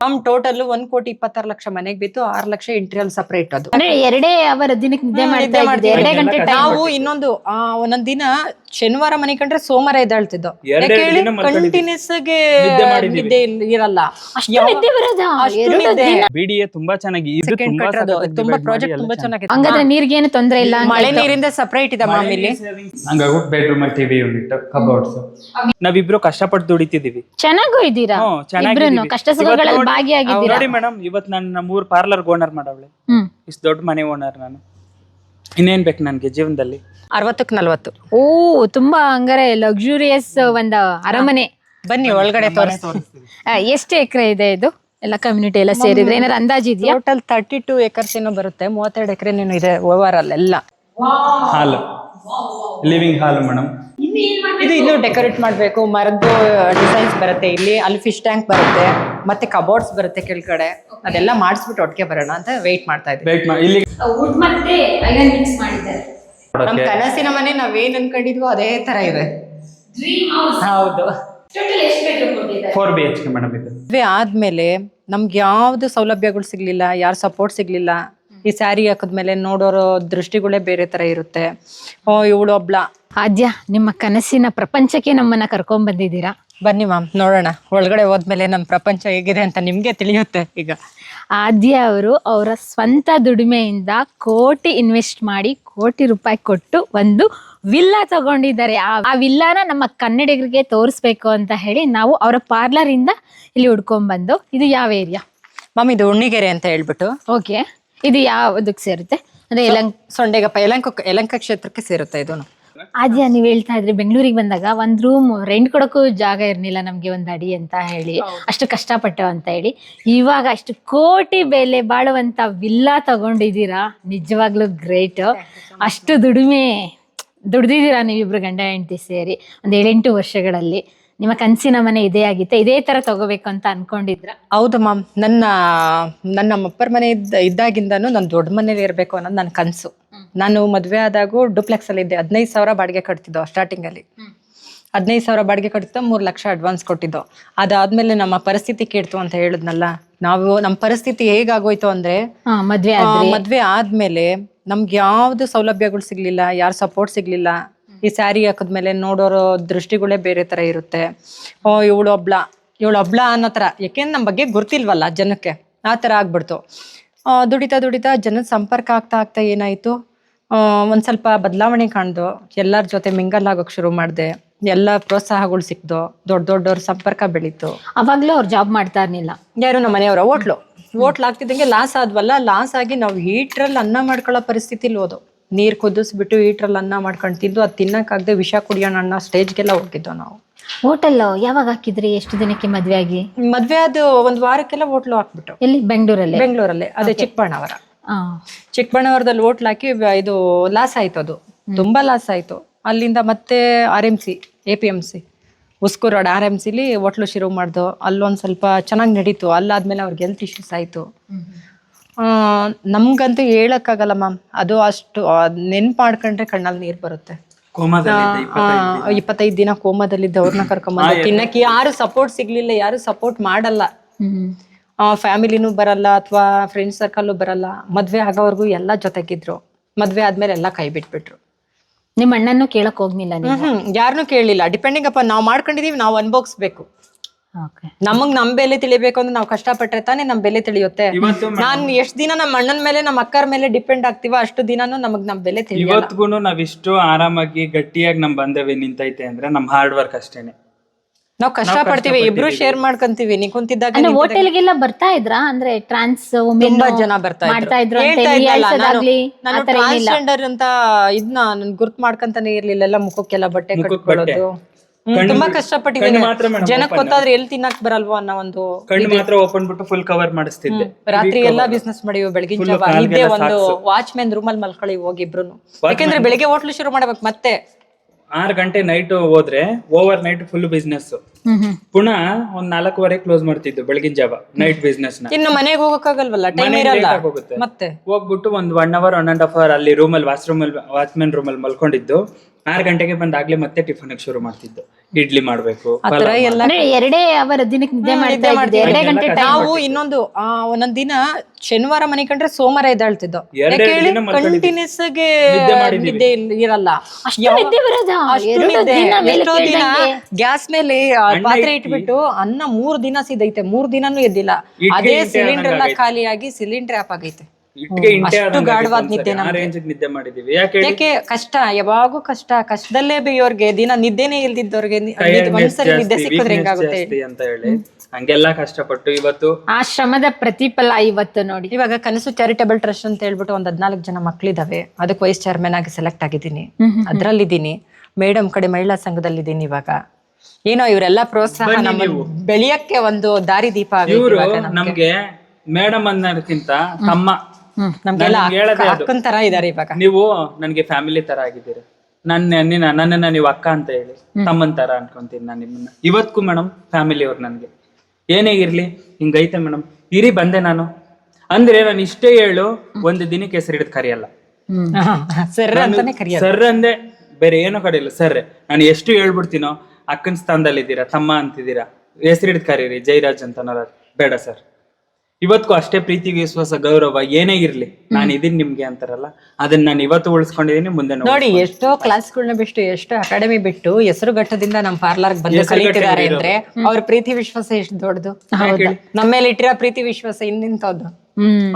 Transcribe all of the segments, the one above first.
ನಮ್ ಟೋಟಲ್ ಒಂದ್ ಕೋಟಿ ಇಪ್ಪತ್ತಾರು ಲಕ್ಷ ಮನೆಗ್ ಬಿತ್ತು ಆರ್ ಲಕ್ಷ ಇಂಟೀರಿಯಲ್ ಸಪರೇಟ್ ಅದು. ಅಂದ್ರೆ ಎರಡೇ ಅವರ ದಿನಕ್ಕೆ ನಿದ್ದೆ ಮಾಡ್ತಾ. ಎರಡೇ ಗಂಟೆ ಟೈಮ್ ನಾವು ಇನ್ನೊಂದು ಆ, ಒಂದೊಂದ್ ದಿನ ಶನಿವಾರ ಮನೆ ಕಂಡ್ರೆ ಸೋಮವಾರ ಎದ್ದಾಳ್ತಿದ್ದೋ. ಎರಡೆರಡು ದಿನ ಮಲ್ಕೊಂಡಿದ್ದೀವಿ. ಕಂಟಿನ್ಯೂಸ್ಗೆ ನಿದ್ದೆ ಮಾಡಿದ್ದೀವಿ. ನಿದ್ದೆ ಇಲ್- ಇರಲ್ಲ. ಅಷ್ಟು ಯಾವ- ನಿದ್ದೆ ಬರೋದಾ? ಅಷ್ಟು ಎರಡು ನಿದ್ದೆ. ದಿನ ಬಿ ಡಿ ಎ ತುಂಬಾ ಚೆನ್ನಾಗಿ ಇದು Second ತುಂಬಾ divide ಪ್ರಾಜೆಕ್ಟ್ ತುಂಬಾ ಚೆನ್ನಾಗಿದೆ ಹಂಗಾದ್ರೆ ನೀರ್ಗೇನು ತೊಂದ್ರೆ ಇಲ್ಲ ಮಳೆ ನೀರಿಂದ ಸಪರೇಟ್ ಇದೆ ಮ್ಯಾಮ್ ಇಲ್ಲಿ. ಹಂಗಾಗಿ ಬೆಡ್ರೂಮ್ ಅಲ್ಲಿ ಟಿವಿ ಯೂನಿಟ್ ಕಬೋರ್ಡ್ಸ್ ನಾವಿಬ್ರು ಕಷ್ಟಪಟ್ಟು ದುಡಿತಿದೀವಿ ಚೆನ್ನಾಗೂ ಇದ್ದೀರಾ? ಹ್ಮ್. ಕಷ್ಟ ಸುಖಗಳಲ್ಲಿ ನೋಡಿ- ಭಾಗಿಯಾಗಿದ್ದೀರಾ? ನೋಡಿ ಮೇಡಮ್ ಇವತ್ ನಾನು ನಮ್ಮೂರ್ ಪಾರ್ಲರ್ ಓನರ್ ಮಾಡವಳೆ. ಹ್ಮ್. ಇಷ್ಟು ದೊಡ್ಡ ಮನೆ ಓನರ್ ನಾನು. ಇನ್ನೇನ್ ಬೇಕು ನನ್ಗೆ ಜೀವನದಲ್ಲಿ? ಅರವತ್ತಕ್ಕೆ ನಲ್ವತ್ತು. ಓ ತುಂಬಾ ಹಂಗಾರೆ ಲಕ್ಸುರಿಯಸ್ ಒಂದ ಅರಮನೆ. ಬನ್ನಿ ಒಳಗಡೆ ತೋರಿಸ್ತೀನಿ. ಆ, ಎಷ್ಟು ಎಕರೆ ಇದೆ ಇದು? ಎಲ್ಲ ಕಮ್ಯುನಿಟಿ ಎಲ್ಲ ಸೇರಿದ್ರೆ ಏನಾರ ಅಂದಾಜು ಇದೆಯಾ? ಟೋಟಲ್ ತರ್ಟಿ ಟು ಏಕರ್ಸ್ ಏನೋ ಬರುತ್ತೆ ಮೂವತ್ತೆರಡು ಎಕರೆ ನೀನು ಇದೆ ಓವರ್ ಆಲ್ ಎಲ್ಲ. ಹಾಲ್. ಲಿವಿಂಗ್ ಹಾಲ್ ಮೇಡಮ್ ಇದು ಇನ್ನು ಡೆಕೋರೇಟ್ ಮಾಡಬೇಕು ಮರದ್ದು ಡಿಸೈನ್ಸ್ ಬರುತ್ತೆ ಇಲ್ಲಿ ಅಲ್ಲಿ ಫಿಶ್ ಟ್ಯಾಂಕ್ ಬರುತ್ತೆ. ಮತ್ತೆ ಕಬೋರ್ಡ್ಸ್ ಬರುತ್ತೆ ಕೆಳಗಡೆ. ಅದೆಲ್ಲ ಮಾಡಿಸ್ಬಿಟ್ಟು ಒಟ್ಟಿಗೆ ಬರೋಣ ಅಂತ ವೆಯ್ಟ್ ಮಾಡ್ತಾ ಇದ್ವಿ ವೇಟ್ ಮಾಡಿ ಇಲ್ಲಿ ವುಡ್ ಮತ್ತೆ ಐರನ್ ಮಿಕ್ಸ್ ಮಾಡಿದ್ದಾರೆ. ನಮ್ ಕನಸಿನ ಮನೆ ನಾವೇನ್ ಅನ್ಕೊಂಡಿದ್ವೋ ಅದೇ ತರ ಇದೆ. ಹೌದು. Four B H K madam ಇದು. ಮದ್ವೆ ಆದ್ಮೇಲೆ ನಮ್ಗೆ ಯಾವ್ದು ಸೌಲಭ್ಯಗಳು ಸಿಗ್ಲಿಲ್ಲ ಯಾರ ಸಪೋರ್ಟ್ ಸಿಗ್ಲಿಲ್ಲ ಈ ಸ್ಯಾರಿ ಹಾಕಿದ್ಮೇಲೆ ನೋಡೋರ ದೃಷ್ಟಿಗಳೇ ಬೇರೆ ತರ ಇರುತ್ತೆ. ಓ ಇವಳು ಒಬ್ಳ. ಆದ್ಯ ನಿಮ್ಮ ಕನಸಿನ ಪ್ರಪಂಚಕ್ಕೆ ನಮ್ಮನ್ನ ಕರ್ಕೊಂಡ್ ಬಂದಿದ್ದೀರಾ? ಬನ್ನಿ ಮ್ಯಾಮ್ ನೋಡೋಣ. ಒಳಗಡೆ ಹೋದ್ಮೇಲೆ ನಮ್ಮ ಪ್ರಪಂಚ ಹೇಗಿದೆ ಅಂತ ನಿಮ್ಗೆ ತಿಳಿಯುತ್ತೆ ಈಗ. ಆದ್ಯ ಅವರು ಅವರ ಸ್ವಂತ ದುಡಿಮೆಯಿಂದ ಕೋಟಿ ಇನ್ವೆಸ್ಟ್ ಮಾಡಿ ಕೋಟಿ ರೂಪಾಯಿ ಕೊಟ್ಟು ಒಂದು ವಿಲ್ಲಾ ತಗೊಂಡಿದ್ದಾರೆ. ಆ ಆ ವಿಲ್ಲಾನ ನಮ್ಮ ಕನ್ನಡಿಗರಿಗೆ ತೋರಿಸ್ಬೇಕು ಅಂತ ಹೇಳಿ ನಾವು ಅವರ ಪಾರ್ಲರ್ ಇಂದ ಇಲ್ಲಿ ಹುಡ್ಕೊಂಡ್ಬಂದು ಇದು ಯಾವ ಏರಿಯಾ ಮ್ಯಾಮ್ ಇದು ಉಣ್ಣಿಗೆರೆ ಅಂತ ಹೇಳ್ಬಿಟ್ಟು. ಓಕೆ ಇದು ಯಾವ್ದಕ್ಕೆ ಸೇರುತ್ತೆ? ಅಂದ್ರೆ ಯಲಂಕ ಸೊಂಡೆಗಪ್ಪ ಯಲಂಕ ಯಲಂಕ ಕ್ಷೇತ್ರಕ್ಕೆ ಸೇರುತ್ತೆ ಇದು. ಆದ್ಯ ನೀವ್ ಹೇಳ್ತಾ ಇದ್ರಿ ಬೆಂಗಳೂರಿಗೆ ಬಂದಾಗ ಒಂದ್ ರೂಮ್ ರೆಂಟ್ ಕೊಡಕ್ಕೂ ಜಾಗ ಇರ್ಲಿಲ್ಲ ನಮ್ಗೆ ಒಂದ್ ಅಡಿ ಅಂತ ಹೇಳಿ. ಅಷ್ಟು ಕಷ್ಟಪಟ್ಟೆವು ಅಂತ ಹೇಳಿ. ಇವಾಗ ಅಷ್ಟು ಕೋಟಿ ಬೆಲೆ ಬಾಳುವಂತ ವಿಲ್ಲಾ ತಗೊಂಡಿದ್ದೀರಾ? ನಿಜವಾಗ್ಲೂ ಗ್ರೇಟ್ ಅಷ್ಟು ದುಡಿಮೆ ದುಡ್ದಿದ್ದೀರಾ ನೀವಿಬ್ರು ಗಂಡ ಹೆಂಡತಿ ಸೇರಿ ಒಂದ್ ಏಳೆಂಟು ವರ್ಷಗಳಲ್ಲಿ? ನಿಮ್ಮ ಕನಸಿನ ಮನೆ ಇದೇ ಆಗಿತ್ತೆ ಇದೇ ತರ ತಗೋಬೇಕು ಅಂತ ಅನ್ಕೊಂಡಿದ್ರ ಹೌದು ಮ್ಯಾಮ್ ನನ್ನ ನನ್ನ ಅಪ್ಪರ ಮನೆ ಇದ್ದ ಇದ್ದಾಗಿಂದನೂ ನಾನು ದೊಡ್ಡ ಮನೇಲಿ ಇರಬೇಕು ಅನ್ನೋದು ನನ್ನ ಕನಸು. ನಾನು ಮದುವೆ ಆದಾಗೂ ಡುಪ್ಲೆಕ್ಸ್ ಅಲ್ಲಿ ಇದ್ದೆ. ಹದಿನೈದು ಸಾವಿರ ಬಾಡಿಗೆ ಕಟ್ತಿದ್ದೋ ಸ್ಟಾರ್ಟಿಂಗ್ ಅಲ್ಲಿ. ಹದಿನೈದು ಸಾವಿರ ಬಾಡಿಗೆ ಕಟ್ತಿದ್ದೋ ಮೂರು ಲಕ್ಷ ಅಡ್ವಾನ್ಸ್ ಕೊಟ್ಟಿದ್ದೋ. ಅದಾದ್ಮೇಲೆ ನಮ್ಮ ಪರಿಸ್ಥಿತಿ ಕೇಳ್ತು ಅಂತ ಹೇಳಿದ್ನಲ್ಲ? ನಾವು ನಮ್ಮ ಪರಿಸ್ಥಿತಿ ಹೇಗಾಗೋಯ್ತು ಅಂದ್ರೆ ಮದ್ವೆ ಆದ್ಮೇಲೆ ನಮ್ಗೆ ಯಾವ್ದು ಸೌಲಭ್ಯಗಳು ಸಿಗ್ಲಿಲ್ಲ ಯಾರ ಸಪೋರ್ಟ್ ಸಿಗ್ಲಿಲ್ಲ. ಈ ಸ್ಯಾರಿ ಹಾಕಿದ್ಮೇಲೆ ನೋಡೋರೋ ದೃಷ್ಟಿಗಳೇ ಬೇರೆ ತರ ಇರುತ್ತೆ. ಓ ಇವಳು ಒಬ್ಳ. ಇವಳು ಒಬ್ಳ ಅನ್ನೋ ತರ. ಯಾಕೆಂದ್ರೆ ನಮ್ಮ ಬಗ್ಗೆ ಗೊತ್ತಿಲ್ವಲ್ಲ ಜನಕ್ಕೆ. ಆ ತರ ಆಗ್ಬಿಡ್ತು. ದುಡಿತಾ ದುಡಿತಾ ಜನದ ಸಂಪರ್ಕ ಆಗ್ತಾ ಆಗ್ತಾ ಏನಾಯ್ತು? ಒಂದ್ ಸ್ವಲ್ಪ ಬದಲಾವಣೆ ಕಾಣ್ದು ಎಲ್ಲರ ಜೊತೆ ಮಿಂಗಲ್ ಆಗೋಕ್ ಶುರು ಮಾಡಿದೆ. ಎಲ್ಲ ಪ್ರೋತ್ಸಾಹಗಳು ಸಿಕ್ದು ದೊಡ್ಡ ದೊಡ್ಡವ್ರ ಸಂಪರ್ಕ ಬೆಳೀತು. ಅವಾಗ್ಲೂ ಅವ್ರು ಜಾಬ್ ಮಾಡ್ತಾ ಇರ್ಲಿಲ್ಲ. ಯಾರು ನಮ್ಮ ಮನೆಯವರ? ಹೋಟ್ಲು ಹೋಟ್ಲ್ ಆಗ್ತಿದ್ದಂಗೆ ಲಾಸ್ ಆದ್ವಲ್ಲ ಲಾಸ್ ಆಗಿ ನಾವು ಹೀಟ್ರಲ್ಲಿ ಅನ್ನ ಮಾಡ್ಕೊಳ್ಳೋ ಪರಿಸ್ಥಿತಿಲಿ ಹೋದು. ನೀರ್ ಕುದಿಸ್ಬಿಟ್ಟು ಹೀಟ್ರಲ್ಲಿ ಅನ್ನ ಮಾಡ್ಕೊಂಡು ತಿಂದು ಅದು ತಿನ್ನಕ್ಕಾಗದೆ ವಿಷ ಕುಡಿಯೋಣ ಅನ್ನೋ ಸ್ಟೇಜ್ಗೆಲ್ಲ ಹೋಗಿದ್ದೋ ನಾವು. ಹೋಟೆಲ್ ಯಾವಾಗ ಹಾಕಿದ್ರಿ? ಎಷ್ಟು ದಿನಕ್ಕೆ ಮದ್ವೆ ಆಗಿ? ಮದ್ವೆ ಅದು ಒಂದ್ ವಾರಕ್ಕೆಲ್ಲ ಹೋಟ್ಲು ಹಾಕ್ಬಿಟ್ಟು ಎಲ್ಲಿ? ಬೆಂಗಳೂರಲ್ಲಿ? ಬೆಂಗಳೂರಲ್ಲಿ. ಅದೇ ಚಿಕ್ಕಬಣ್ಣವರ ಚಿಕ್ಕಬಣ್ಣವರದಲ್ಲಿ ಓಟ್ಲ್ ಹಾಕಿ ಇದು ಲಾಸ್ ಆಯ್ತು ಅದು. ತುಂಬಾ ಲಾಸ್ ಆಯ್ತು. ಅಲ್ಲಿಂದ ಮತ್ತೆ R M C A P M C Huskur road R M ಸಿಲಿ hotel ಶುರು ಮಾಡ್ದು. ಅಲ್ಲೊಂದು ಸ್ವಲ್ಪ ಚೆನ್ನಾಗಿ ನಡೀತು. ಅಲ್ಲಾದ್ಮೇಲೆ ಅವ್ರಿಗೆ ಹೆಲ್ತ್ ಇಶ್ಯೂಸ್ ಆಯಿತು. ನಮ್ಗಂತೂ ಹೇಳಕ್ಕಾಗಲ್ಲ ಮ್ಯಾಮ್. ಅದು ಅಷ್ಟು ನೆನ್ಪು ಮಾಡ್ಕೊಂಡ್ರೆ ಕಣ್ಣಲ್ಲಿ ನೀರು ಬರುತ್ತೆ. ಇಪ್ಪತ್ತೈದು ದಿನ. ಕೋಮದಲ್ಲಿದ್ದ ಅವ್ರನ್ನ ಕರ್ಕೊಂಬಂದು ತಿನ್ನಕ್ಕೆ. ಯಾರು ಸಪೋರ್ಟ್ ಸಿಗ್ಲಿಲ್ಲ ಯಾರು ಸಪೋರ್ಟ್ ಮಾಡಲ್ಲ. ಫ್ಯಾಮಿಲಿನೂ ಬರಲ್ಲ ಅಥವಾ ಫ್ರೆಂಡ್ ಸರ್ಕಲ್ಲು ಬರಲ್ಲ. ಮದ್ವೆ ಆಗೋವರೆಗೂ ಎಲ್ಲ ಜೊತೆಗಿದ್ರು. ಮದ್ವೆ ಆದ್ಮೇಲೆ ಎಲ್ಲ ಕೈ ಬಿಟ್ಬಿಟ್ರು. ನಿಮ್ಮ ಅಣ್ಣನ್ನು ಕೇಳಕ್ ಹೋಗ್ಲಿಲ್ಲ ನೀವು? ಹ್ಮ್ ಯಾರನ್ನೂ ಕೇಳಲಿಲ್ಲ. ಡಿಪೆಂಡಿಂಗ್ ಅಪ್ಪ ನಾವು ಮಾಡ್ಕೊಂಡಿದೀವಿ ನಾವು ಅನ್ಭೋಗಿಸ್ಬೇಕು ಓಕೆ ನಮಗ್ ನಮ್ ಬೆಲೆ ತಿಳಿಬೇಕು ಅಂದ್ರೆ ನಾವು ಕಷ್ಟಪಟ್ರೆ ತಾನೇ ನಮ್ ಬೆಲೆ ತಿಳಿಯುತ್ತೆ. ಇವತ್ತು ನಾನ್ ಎಷ್ಟ್ ದಿನ ನಮ್ಮ ಅಣ್ಣನ ಮೇಲೆ ನಮ್ಮ ಅಕ್ಕರ ಮೇಲೆ ಡಿಪೆಂಡ್ ಆಗ್ತೀವ ಅಷ್ಟು ದಿನಾನು ನಮಗ್ ನಮ್ ಬೆಲೆ ತಿಳಿಯಲ್ಲ. ನಾವ್ ನಾವಿಷ್ಟು ಆರಾಮಾಗಿ ಗಟ್ಟಿಯಾಗಿ ನಮ್ ಬಂದವೆ ನಿಂತೈತೆ ಅಂದ್ರೆ ನಮ್ ಹಾರ್ಡ್ ವರ್ಕ್ ಅಷ್ಟೇನೆ. ನಾವು ಕಷ್ಟ ಪಡ್ತೀವಿ ಇಬ್ರು ಶೇರ್ ಮಾಡ್ಕೊಂತೀವಿ ನೀ ಕುಂತಿದ್ದಾಗ ಅಂದ್ರೆ ಹೋಟೆಲ್ಗೆಲ್ಲ ಬರ್ತಾ ಇದ್ರಾ? ಅಂದ್ರೆ ಟ್ರಾನ್ಸ್ ತುಂಬಾ ಜನ ಬರ್ತಾ ಮಾಡ್ತಾ ಇದ್ರು ಅಂತ ಹೇಳ್ತಾ ಇದ್ನಲ್ಲ, ನಾನು- ಟ್ರಾನ್ಸ್ಜೆಂಡರ್ ಅಂತ ಇದನ್ನ ನನ್ ಗುರ್ತ್ ಮಾಡ್ಕೊಂತಾನೆ ಇರ್ಲಿಲ್ಲ ಎಲ್ಲ ಮುಖಕ್ಕೆಲ್ಲ ಬಟ್ಟೆ ಕಟ್ಕೊಳ್ಳೋದು ತುಂಬಾ ಕಷ್ಟಪಟ್ಟಿದ್ದೀನಿ. ಜನಕ್ಕೆ ಮಾತ್ರ ಜನಕ್ ಗೊತ್ತಾದ್ರೆ ಎಲ್ಲಿ ತಿನ್ನಕ್ ಬರಲ್ವೋ ಅನ್ನೋ ಒಂದು ಕಣ್ಣು ಮಾತ್ರ ಓಪನ್ ಬಿಟ್ಟು ಫುಲ್ ಕವರ್ ಮಾಡಿಸ್ತಿದ್ದೆ. ರಾತ್ರಿ ಎಲ್ಲಾ ಬಿಸ್ನೆಸ್ ಮಾಡಿ ಬೆಳಗಿನ ಜಾವ ಒಂದು ವಾಚ್ ಮ್ಯಾನ್ ರೂಮಲ್ಲಿ ಮಲ್ಕೊಳ್ಳಿ ಹೋಗಿ ಇಬ್ರು ಯಾಕೆಂದ್ರೆ ಬೆಳಿಗ್ಗೆ ಹೋಟ್ಲು ಶುರು ಮಾಡ್ಬೇಕು ಮತ್ತೆ. ಆರ್ ಗಂಟೆ ನೈಟ್ ಹೋದ್ರೆ ಓವರ್ ನೈಟ್ ಫುಲ್ ಬಿಸ್ನೆಸ್ ಪುನಃ ಒಂದ್ ನಾಲ್ಕೂವರೆ ಕ್ಲೋಸ್ ಮಾಡ್ತಿದ್ದು ಬೆಳಗಿನ ಜಾವ ನೈಟ್ ಬಿಸ್ನೆಸ್ ಇನ್ನು ಮನೆಗೆ ಹೋಗಕ್ಕಾಗಲ್ವಲ್ಲ? ಟೈಮ್ ಇರಲ್ಲ. ಹೋಗುತ್ತೆ. ಮತ್ತೆ? ಹೋಗ್ಬಿಟ್ಟು ಒಂದ್ one hour one and half hour ಅಲ್ಲಿ ರೂಮಲ್ಲಿ ವಾಶ್ರೂಮ್ ಅಲ್ಲಿ ವಾಚ್ಮೆನ್ ರೂಮಲ್ಲಿ ಮಲ್ಕೊಂಡಿದ್ದು. ಆರು ಗಂಟೆಗೆ ಬಂದಾಗ್ಲೇ ಮತ್ತೆ ಟಿಫನ್ ಶುರು ಮಾಡ್ತಿದ್ದು ಇಡ್ಲಿ ಮಾಡ್ಬೇಕು ಆತರ ಎಲ್ಲ ಅಂದ್ರೆ ಎರಡೇ ಅವರ ದಿನಕ್ಕೆ ನಿದ್ದೆ ಮಾಡ್ತಾ ಇದ್ದಿದ್ದು ಎರಡೇ ಗಂಟೆ ಟೈಮ್ ನಾವು ಇನ್ನೊಂದು ಆ, ಒಂದೊಂದ್ ದಿನ ಶನಿವಾರ ಮನೆ ಕಂಡ್ರೆ ಸೋಮವಾರ ಎದ್ದಾಳ್ತಿದ್ದೋ ಎರಡೆರಡು ದಿನ ಮಲ್ಕೊಂಡಿದ್ದೀವಿ. ಕಂಟಿನ್ಯೂಸ್ ಆಗಿ ನಿದ್ದೆ ಮಾಡಿದ್ದೀವಿ. ನಿದ್ದೆ ಇಲ್- ಇರಲ್ಲ ಅಷ್ಟು ಯಾವ- ನಿದ್ದೆ ಬರೋದಾ? ಅಷ್ಟು ಎರಡು ನಿದ್ದೆ. ದಿನ ಮೇಲೆ ಎಷ್ಟೋ ದಿನ ಕೇಳ್ದಂಗೆ. ಗ್ಯಾಸ್ ಮೇಲೆ ಆ, ಅನ್ನ ಪಾತ್ರೆ. ಇಟ್ಬಿಟ್ಟು ಅನ್ನ ಮೂರ್ ದಿನ ಸಿದೈತೆ ಮೂರ್ ದಿನಾನು ಎದ್ದಿಲ್ಲ ಅದೇ ಇಟ್ಟೆ ಸಿಲಿಂಡರ್ ಎಲ್ಲ. ಖಾಲಿಯಾಗಿ ಸಿಲಿಂಡರ್ ಆಪ್ ಆಗೈತೆ ಇಟ್ಟಿಗೆ ಇಂಟೆ ಅಷ್ಟು ಗಾಢವಾದ ನಿದ್ದೆ ಆ ನಮ್ಗೆ. ರೇಂಜ್ ನಿದ್ದೆ ಮಾಡಿದೀವಿ. ಯಾಕೆ ಹೇಳಿ? ಯಾಕೆ ಕಷ್ಟ ಯಾವಾಗೂ ಕಷ್ಟ ಕಷ್ಟದಲ್ಲೇ ಬೇಯೋರ್ಗೆ ದಿನ ನಿದ್ದೆನೇ ಇಲ್ದಿದ್ದವ್ರಿಗೆ ನಿ- Tiredness ಒಂದ್ಸರಿ ನಿದ್ದೆ ಜಾಸ್ತಿ, ಸಿಕ್ಕಿದ್ರೆ weakness ಹೆಂಗಾಗುತ್ತೆ ಜಾಸ್ತಿ ಅಂತ ಹೇಳಿ. ಹಂಗೆಲ್ಲಾ ಕಷ್ಟಪಟ್ಟು ಇವತ್ತು ಆ ಶ್ರಮದ ಪ್ರತಿಫಲ ಇವತ್ತು ನೋಡಿ. ಇವಾಗ ಕನಸು ಚಾರಿಟಬಲ್ ಟ್ರಸ್ಟ್ ಅಂತ ಹೇಳ್ಬಿಟ್ಟು ಒಂದ್ ಹದ್ನಾಲ್ಕು ಜನ ಮಕ್ಳಿದಾವೆ. ಅದಕ್ಕೆ ವೈಸ್ ಚೇರ್ಮನ್ ಆಗಿ ಸೆಲೆಕ್ಟ್ ಆಗಿದ್ದೀನಿ. ಅದ್ರಲ್ಲಿದ್ದೀನಿ. ಮೇಡಮ್ ಕಡೆ ಮಹಿಳಾ ಸಂಘದಲ್ಲಿದ್ದೀನಿ ಇವಾಗ. ಏನೋ ಇವರೆಲ್ಲ ಪ್ರೋತ್ಸಾಹ ನಮ್ಮ ಬೆಳೆಯಕ್ಕೆ ಒಂದು ದಾರಿ ದೀಪ ಇವರು. ನಮ್ಗೆ. ಮೇಡಮ್ ಅನ್ನೋದಕ್ಕಿಂತ ತಮ್ಮ ನಮ್ಗೆಲ್ಲ ನಾನ್ ನಿಮ್ಗೆ ಹೇಳೋದೇ ಅದು. ಅಕ್ಕನ್ ತರ ಇದಾರೆ ಇವಾಗ. ನೀವು ನನ್ಗೆ ಫ್ಯಾಮಿಲಿ ತರ ಆಗಿದ್ದೀರಿ. ನನ್ನ ನಿನ್ನ ನನ್ನನ್ನ ನೀವು ಅಕ್ಕ ಅಂತ ಹೇಳಿ ತಮ್ಮನ್ ತರ ಅನ್ಕೊಂತೀನಿ ನಾನು ನಿಮ್ಮನ್ನ. ಇವತ್ಗೂ ಮೇಡಮ್ ಫ್ಯಾಮಿಲಿ ಅವ್ರು ನನ್ಗೆ. ಏನೇ ಇರ್ಲಿ ಹಿಂಗೈತೆ ಮೇಡಮ್ ಇರಿ ಬಂದೆ ನಾನು. ಅಂದ್ರೆ ನಾನು ಇಷ್ಟೇ ಹೇಳು ಒಂದು ದಿನಕ್ಕೆ ಹೆಸರು ಹಿಡಿದು ಕರೆಯಲ್ಲ. ಸರ್ ಅಂತಾನೆ ಕರಿಯೋದು ಸರ್ ಅಂದೆ ಬೇರೆ ಏನೋ ಇಲ್ಲ ಸರ್ ನಾನು ಎಷ್ಟು ಹೇಳ್ಬಿಡ್ತೀನೋ ಅಕ್ಕನ ಸ್ಥಾನದಲ್ಲಿ ಇದ್ದೀರಾ ತಮ್ಮ ಅಂತಿದ್ದೀರಾ. ಹೆಸರು ಹಿಡಿದು ಕರೀರಿ ಜೈರಾಜ್ ಅಂತ ಅನ್ನೋರು. ಬೇಡ ಸರ್. ಇವತ್ಗೂ ಅಷ್ಟೇ ಪ್ರೀತಿ ವಿಶ್ವಾಸ ಗೌರವ ಏನೇ ಇರ್ಲಿ ನಾನು ಇದೀನಿ ನಿಮ್ಗೆ ಅಂತಾರಲ್ಲ ಅದನ್ನ ನಾನು ಇವತ್ತು ಉಳಿಸ್ಕೊಂಡಿದೀನಿ ಮುಂದೆ ನೋಡಿ ಎಷ್ಟೋ ಕ್ಲಾಸ್ಗಳನ್ನ ಬಿಟ್ಟು ಎಷ್ಟೋ ಅಕಾಡೆಮಿ ಬಿಟ್ಟು ಹೆಸರು ಘಟ್ಟದಿಂದ ನಮ್ಮ ಪಾರ್ಲರ್ ಬಂದು ಕಲಿತಿದ್ದಾರೆ ಅಂದ್ರೆ ಅವ್ರ ಪ್ರೀತಿ ವಿಶ್ವಾಸ ಎಷ್ಟು ದೊಡ್ಡದು? ನಮ್ಮ ಮೇಲೆ ಇಟ್ಟಿರೋ ಪ್ರೀತಿ ವಿಶ್ವಾಸ ಇನ್ನಿಂತದ್ದು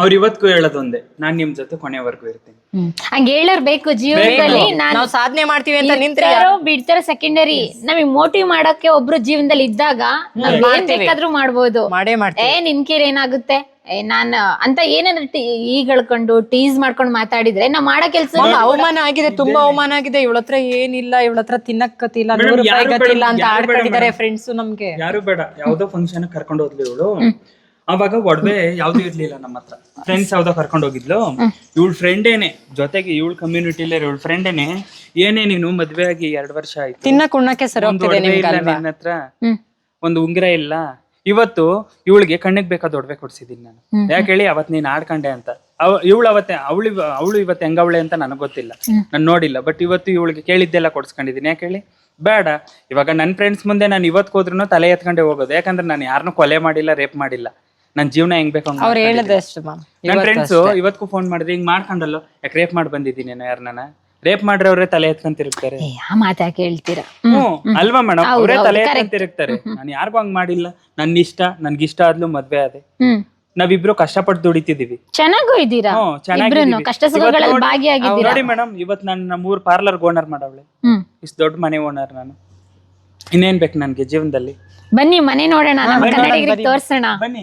ಅವ್ರು ಇವತ್ಗೂ ಹೇಳೋದೊಂದೇ ನಾನ್ ನಿಮ್ ಜೊತೆ ಕೊನೆವರೆಗೂ ಇರ್ತೀನಿ. ಹಂಗ ಹಂಗ್ ಹೇಳರ್ಬೇಕು ಜೀವನದಲ್ಲಿ ನಾನು ನಾವು ಸಾಧನೆ ಮಾಡ್ತೀವಿ ಅಂತ ನಿಂತ್ರೆ ಯಾರೋ? ಬಿಡ್ತಾರೋ ಸೆಕೆಂಡರಿ ನಮಗೆ ಮೋಟಿವ್ ಮಾಡಕ್ಕೆ ಒಬ್ರು ಜೀವನದಲ್ಲಿ ಇದ್ದಾಗ ನಾವ್ ಏನ್ ಬೇಕಾದ್ರೂ ಮಾಡ್ಬೋದು. ಮಾಡೇ ಮಾಡ್ತೀವಿ. ಏ ನಿನ್ಕೇರ್ ಏನಾಗುತ್ತೆ? ಏ ನಾನ್ ಅಂತ ಏನಾದ್ರು ಈಗಳ್ಕೊಂಡು ಟೀಸ್ ಮಾಡ್ಕೊಂಡು ಮಾತಾಡಿದ್ರೆ ನಾವ್ ಮಾಡೋ ಕೆಲ್ಸ ಅವಮಾನ ಆಗಿದೆ ತುಂಬಾ ಅವಮಾನ ಆಗಿದೆ ಇವಳ ಹತ್ರ ಏನಿಲ್ಲ ಇವಳ ಹತ್ರ ತಿನ್ನಕ್ ಗತಿಲ್ಲ ನೂರು ರೂಪಾಯಿ ಯಾರು ಗತಿಲ್ಲ ಅಂತ ಬೇಡ, ಯಾರು ಬೇಡ ಆಡ್ಕೊಂಡಿದ್ದಾರೆ ಫ್ರೆಂಡ್ಸ್ ನಮ್ಗೆ. ಯಾರು ಬೇಡ ಯಾವ್ದೋ ಫಂಕ್ಷನ್ ಕರ್ಕೊಂಡು ಹೋದ್ಲು ಇವಳು. ಅವಾಗ ಒಡವೆ ಯಾವ್ದು ಇರ್ಲಿಲ್ಲ ನಮ್ಮ ಹತ್ರ. ಫ್ರೆಂಡ್ಸ್ ಯಾವ್ದೋ ಕರ್ಕೊಂಡು ಹೋಗಿದ್ಲು. ಇವಳ ಫ್ರೆಂಡೇನೆ ಜೊತೆಗೆ ಇವಳ ಕಮ್ಯುನಿಟಿಲಿ ಇವಳ ಫ್ರೆಂಡೇನೆ ಏನೇ ನೀನು ಮದ್ವೆ ಆಗಿ ಎರಡ್ ವರ್ಷ ಆಯ್ತು. ತಿನ್ನಕ್ ಉಣ್ಣಕ್ಕೆ ಸರ್ ಒಂದು ಹೋಗ್ತಿದೆ ಒಡವೆ ನಿಮ್ಗೆ ಇಲ್ಲ ಅಲ್ವಾ? ನಿನ್ನ ಹತ್ರ? ಹ್ಮ್. ಒಂದು ಉಂಗುರ ಇಲ್ಲ? ಇವತ್ತು ಇವಳಿಗೆ ಕಣ್ಣಿಗೆ ಬೇಕಾದ ಒಡವೆ ಕೊಡ್ಸಿದೀನಿ ನಾನು. ಯಾಕೆ ಹೇಳಿ ಅವತ್ ನೀನ್ ಆಡ್ಕಂಡೆ ಅಂತ. ಅವ ಇವಳು ಅವತ್ತೆ ಅವಳು ಅವಳು ಇವತ್ತು ಹೆಂಗವಳೆ ಅಂತ ನನಗೆ ಗೊತ್ತಿಲ್ಲ. ನಾನು ನೋಡಿಲ್ಲ. ಬಟ್ ಇವತ್ತು ಇವಳಿಗೆ ಕೇಳಿದ್ದೆಲ್ಲ ಕೊಡ್ಸ್ಕೊಂಡಿದೀನಿ. ಯಾಕೆ ಹೇಳಿ? ಬೇಡ. ಇವಾಗ ನನ್ನ ಫ್ರೆಂಡ್ಸ್ ಮುಂದೆ ನಾನು ಇವತ್ತು ಹೋದ್ರೂ ತಲೆ ಎತ್ಕೊಂಡೆ ಹೋಗೋದು. ಯಾಕಂದ್ರೆ ನಾನು ಯಾರನ್ನೂ ಕೊಲೆ ಮಾಡಿಲ್ಲ ರೇಪ್ ಮಾಡಿಲ್ಲ. ನನ್ನ ಜೀವನ ಹೆಂಗ್ ಬೇಕು ಅವ್ರು ಅಷ್ಟೇ ಮ್ಯಾಮ್ ನನ್ನ ಫ್ರೆಂಡ್ಸ್ ಇವತ್ಗೂ ಫೋನ್ ಮಾಡಿದ್ರೆ ಹಿಂಗ್ ಮಾಡ್ಕೊಂಡಲ್ಲ? ಯಾಕೆ ರೇಪ್ ಮಾಡಿ ಬಂದಿದ್ದೀನಿ ಯಾರನ್ನ? ರೇಪ್ ಮಾಡ್ರವ್ರೆ ತಲೆ ಎತ್ಕೊಂತಿರ್ತಾರೆ. ಆ ಹೇಳ್ತೀರಾ? ಹ್ಮ್ ಅಲ್ವಾ ಮೇಡಮ್ ಅವರೇ ತಲೆ ಎತ್ಕೊಂತಿರ್ತಾರೆ. ನಾನು ಯಾರಿಗೂ ಹಂಗ್ ಮಾಡಿಲ್ಲ. ನನ್ನ ಇಷ್ಟ ನನ್ಗೆ ಇಷ್ಟ ಆದ್ಲು ಮದ್ವೆ ಆದೆ. ಹ್ಮ್. ನಾವಿಬ್ರು ಕಷ್ಟಪಟ್ಟು ದುಡಿತಿದೀವಿ. ಚೆನ್ನಾಗೂ ಇದ್ದೀರಾ? ಹ್ಮ್ ಇಬ್ರುನು ಚೆನ್ನಾಗಿದ್ದೀವಿ ಕಷ್ಟ ಸುಖಗಳಲ್ಲಿ ಇವತ್ತು ಭಾಗಿಯಾಗಿದ್ದೀರಾ? ನೋಡಿ ಮೇಡಮ್ ಇವತ್ ನನ್ನ ಮೂರ್ ಪಾರ್ಲರ್ ಓನರ್ ಮಾಡವಳೆ. ಇಷ್ಟ ಇಷ್ಟು ದೊಡ್ಡ ಮನೆ ಓನರ್ ನಾನು. ಇನ್ನೇನ್ ಬೇಕು ನನ್ಗೆ ಜೀವನದಲ್ಲಿ? ಬನ್ನಿ ಮನೆ ನೋಡೋಣ ನಮ್ಮ ಕನ್ನಡಿಗರಿಗೆ ತೋರ್ಸೋಣ. ಬನ್ನಿ.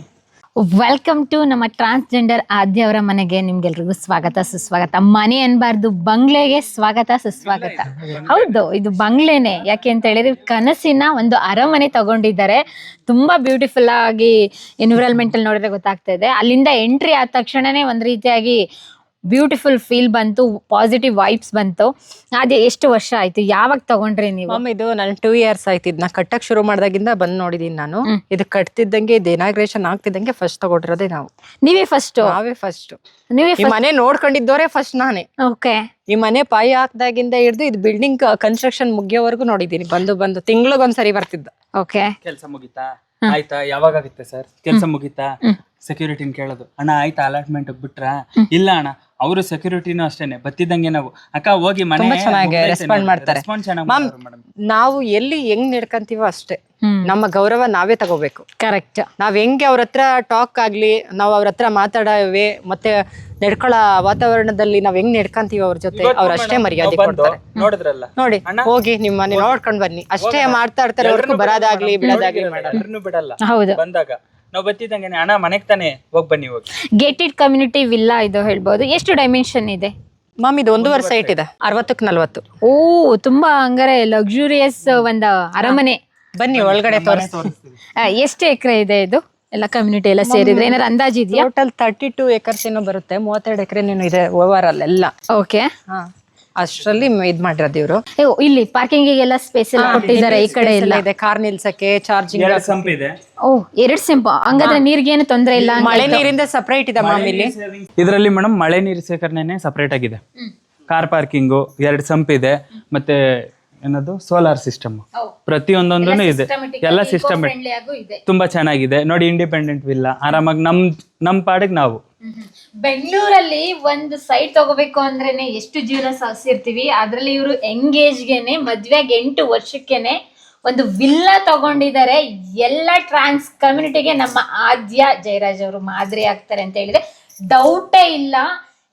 ವೆಲ್ಕಮ್ ಟು ನಮ್ಮ ಟ್ರಾನ್ಸ್ಜೆಂಡರ್ ಆದ್ಯ ಅವರ ಮನೆಗೆ ನಿಮ್ಗೆಲ್ರಿಗೂ ಸ್ವಾಗತ, ಸುಸ್ವಾಗತ. ಮನೆ ಅನ್ಬಾರ್ದು, ಬಂಗ್ಲೆಗೆ ಸ್ವಾಗತ, ಸುಸ್ವಾಗತ. ಹೌದು, ಇದು ಬಂಗ್ಲೆನೆ. ಯಾಕೆ ಅಂತ ಹೇಳಿದ್ರೆ, ಕನಸಿನ ಒಂದು ಅರಮನೆ ತಗೊಂಡಿದ್ದಾರೆ. ತುಂಬಾ ಬ್ಯೂಟಿಫುಲ್ ಆಗಿ ಎನ್ವಿರಾನ್ಮೆಂಟ್ ಅಲ್ಲಿ ನೋಡಿದ್ರೆ ಗೊತ್ತಾಗ್ತಾ ಇದೆ. ಅಲ್ಲಿಂದ ಎಂಟ್ರಿ ಆದ ತಕ್ಷಣನೇ ಒಂದ್ ರೀತಿಯಾಗಿ ಬ್ಯೂಟಿಫುಲ್ ಫೀಲ್ ಬಂತು ಪಾಸಿಟಿವ್ ವೈಬ್ಸ್ ಬಂತು. ಅದೇ ಎಷ್ಟು ವರ್ಷ ಆಯ್ತು? ಯಾವಾಗ ತಗೊಂಡ್ರಿ ನೀವು? ಮಮ್ಮ ಇದು ನನ್ ಟೂ ಇಯರ್ಸ್ ಆಯ್ತು. ಇದನ್ನ ಕಟ್ಟಕ್ ಶುರು ಮಾಡ್ದಾಗಿಂದ ಬಂದ್ ನೋಡಿದೀನಿ ನಾನು. ಇದು ಕಟ್ತಿದ್ದಂಗೆ ಇದು ಇನಾಗ್ರೇಷನ್ ಆಗ್ತಿದ್ದಂಗೆ ಫಸ್ಟ್ ತಗೊಂಡಿರೋದೇ ನಾವು. ನೀವೇ ಫಸ್ಟ್ ನಾವೇ ಫಸ್ಟ್ ನೀವೇ ಈ ಮನೆ ನೋಡ್ಕೊಂಡಿದ್ದೋರೆ ಫಸ್ಟ್ ನಾನೇ. ಓಕೆ ಈ ಮನೆ ಪಾಯಿ ಹಾಕ್ದಾಗಿಂದ ಹಿಡ್ದು ಇದು ಬಿಲ್ಡಿಂಗ್ ಕನ್ಸ್ಟ್ರಕ್ಷನ್ ಮುಗಿಯೋವರೆಗೂ ನೋಡಿದೀನಿ. ಬಂದು ಬಂದು ತಿಂಗಳಿಗೊಂದ್ಸರಿ ಬರ್ತಿದ್ದ. ಓಕೆ ಕೆಲಸ ಮುಗಿತಾ? ಆಯ್ತಾ? ಯಾವಾಗ ಆಗುತ್ತೆ ಸರ್ ಕೆಲಸ ಮುಗಿತಾ? ಸೆಕ್ಯೂರಿಟಿನ ಕೇಳೋದು. ಅಣ್ಣ ಆಯ್ತಾ? ಅಲಾಟ್ಮೆಂಟ್ ಬಿಟ್ರ? ಇಲ್ಲ ಅಣ್ಣ. ಅವರು ಸೆಕ್ಯೂರಿಟಿನೂ ಅಷ್ಟೇನೆ ಬತ್ತಿದಂಗೆ ನಾವು. ಅಕ್ಕ ಹೋಗಿ ಮನೆ ತುಂಬಾ ಚೆನ್ನಾಗಿ ರೆಸ್ಪಾಂಡ್ ಮಾಡ್ತಾರೆ. ರೆಸ್ಪಾನ್ಸ್ ಚೆನ್ನಾಗಿ ಮ್ಯಾಮ್ ನಾವು ಎಲ್ಲಿ ಹೆಂಗ್ ನಡ್ಕಂತೀವೋ ಅಷ್ಟೇ. ನಮ್ಮ ಗೌರವ ನಾವೇ ತಗೋಬೇಕು. ಕರೆಕ್ಟ್ ನಾವ್ ಹೆಂಗೆ ಅವ್ರ ಹತ್ರ ಟಾಕ್ ಆಗ್ಲಿ ನಾವ್ ಅವ್ರ ಹತ್ರ ಮಾತಾಡವೆ ಮತ್ತೆ ನಡ್ಕೊಳ್ಳೋ ವಾತಾವರಣದಲ್ಲಿ ನಾವ್ ಹೆಂಗ್ ನಡ್ಕಂತೀವಿ ಅವ್ರ ಜೊತೆ ಅವ್ರ ಅಷ್ಟೇ ಮರ್ಯಾದೆ ಕೊಡ್ತಾರೆ. ನೋಡಿದ್ರಲ್ಲ? ನೋಡಿ ಹೋಗಿ ನಿಮ್ಮ ಮನೆ ನೋಡ್ಕೊಂಡ್ ಬನ್ನಿ. ಅಷ್ಟೇ ಮಾಡ್ತಾ ಇರ್ತಾರೆ ಅವ್ರಿಗೂ ಬರೋದಾಗ್ಲಿ ಬಿಡೋದಾಗ್ಲಿ ಬಿಡಲ್ಲ. ಹೌದು. ಬಂದಾಗ. ನಾವು ಬತ್ತಿದಂಗೆ ಹಣ ಮನೆಗೆ ತಾನೆ ಹೋಗ್ ಬನ್ನಿ ಹೋಗಿ ಗೇಟೆಡ್ ಕಮ್ಯುನಿಟಿ ವಿಲ್ಲಾ ಇದು ಹೇಳ್ಬೋದು. ಎಷ್ಟು ಡೈಮೆನ್ಷನ್ ಇದೆ? ಮಾಮ್ ಇದು ಒಂದೂವರೆ ಸೈಟ್ ಇದೆ. ಅರವತ್ತಕ್ಕೆ ನಲ್ವತ್ತು. ಓ ತುಂಬಾ ಹಂಗಾರೆ ಲಕ್ಸುರಿಯಸ್ ಒಂದು ಅರಮನೆ. ಬನ್ನಿ ಒಳಗಡೆ ಆ, ಎಷ್ಟು ಎಕರೆ ಇದೆ ಇದು? ಎಲ್ಲ ಕಮ್ಯುನಿಟಿ ಎಲ್ಲ ಸೇರಿದ್ರೆ ಏನಾದ್ರು ಅಂದಾಜು ಇದೆಯಾ? ಟೋಟಲ್ ತರ್ಟಿ ಟು ಏಕರ್ಸ್ ಏನೋ ಬರುತ್ತೆ. ಮೂವತ್ತೆರಡು ಎಕರೆ ಇದೆ ಓವರ್ ಆಲ್ ಎಲ್ಲ ಓಕೆ ಹಾ. ಅಷ್ಟರಲ್ಲಿ ಇದ್ ಮಾಡಿರೋದು ಇವರು. ಇಲ್ಲಿ ಎಲ್ಲ ಸ್ಪೇಸ್ ಎಲ್ಲ ಕೊಟ್ಟಿದ್ದಾರೆ ಈ ಕಡೆ ಎಲ್ಲ. ಇದೆ. ಕಾರ್ ನಿಲ್ಸಕ್ಕೆ ಚಾರ್ಜಿಂಗ್ ಎರಡು ಸಂಪ್ ಇದೆ. ಓ ಎರಡ್ ಸಿಂಪ ಹಂಗಾದ್ರೆ ಏನು ತೊಂದ್ರೆ ಇಲ್ಲ ಮಳೆ ನೀರಿಂದ ಸಪರೇಟ್ ಇದೆ ಮಾಮ್ ಇಲ್ಲಿ. ಇದರಲ್ಲಿ ಮೇಡಮ್ ಮಳೆ ನೀರು ಸೇಕರಣೆನೆ ಸಪರೇಟ್ ಆಗಿದೆ. ಕಾರ್ ಪಾರ್ಕಿಂಗು ಎರಡು ಸಂಪ್ ಇದೆ. ಮತ್ತೆ ಏನದು? ಸೋಲಾರ್ ಸಿಸ್ಟಮ್ ಪ್ರತಿಯೊಂದೊಂದು ಇದೆ. ಎಲ್ಲ ಸಿಸ್ಟಮ್ ತುಂಬಾ ಚೆನ್ನಾಗಿದೆ. ನೋಡಿ ಇಂಡಿಪೆಂಡೆಂಟ್ ವಿಲ್ಲ ಆರಾಮಾಗಿ ನಮ್ ನಮ್ ಪಾಡಿಗೆ ನಾವು. ಬೆಂಗಳೂರಲ್ಲಿ ಒಂದು ಸೈಟ್ ತಗೋಬೇಕು ಅಂದ್ರೇನೆ ಎಷ್ಟು ಜೀವನ ಸಾಗಿಸಿರ್ತೀವಿ. ಅದ್ರಲ್ಲಿ ಇವರು ಎಂಗೇಜ್ಗೆನೆ ಮದ್ವೆಗೆ ಎಂಟು ವರ್ಷಕ್ಕೆನೆ ಒಂದು ವಿಲ್ಲ ತಗೊಂಡಿದ್ದಾರೆ ಎಲ್ಲ ಟ್ರಾನ್ಸ್ ಕಮ್ಯುನಿಟಿಗೆ ನಮ್ಮ ಆದ್ಯ ಜಯರಾಜ್ ಅವರು ಮಾದರಿ ಆಗ್ತಾರೆ ಅಂತ ಹೇಳಿದ್ರೆ ಡೌಟೇ ಇಲ್ಲ.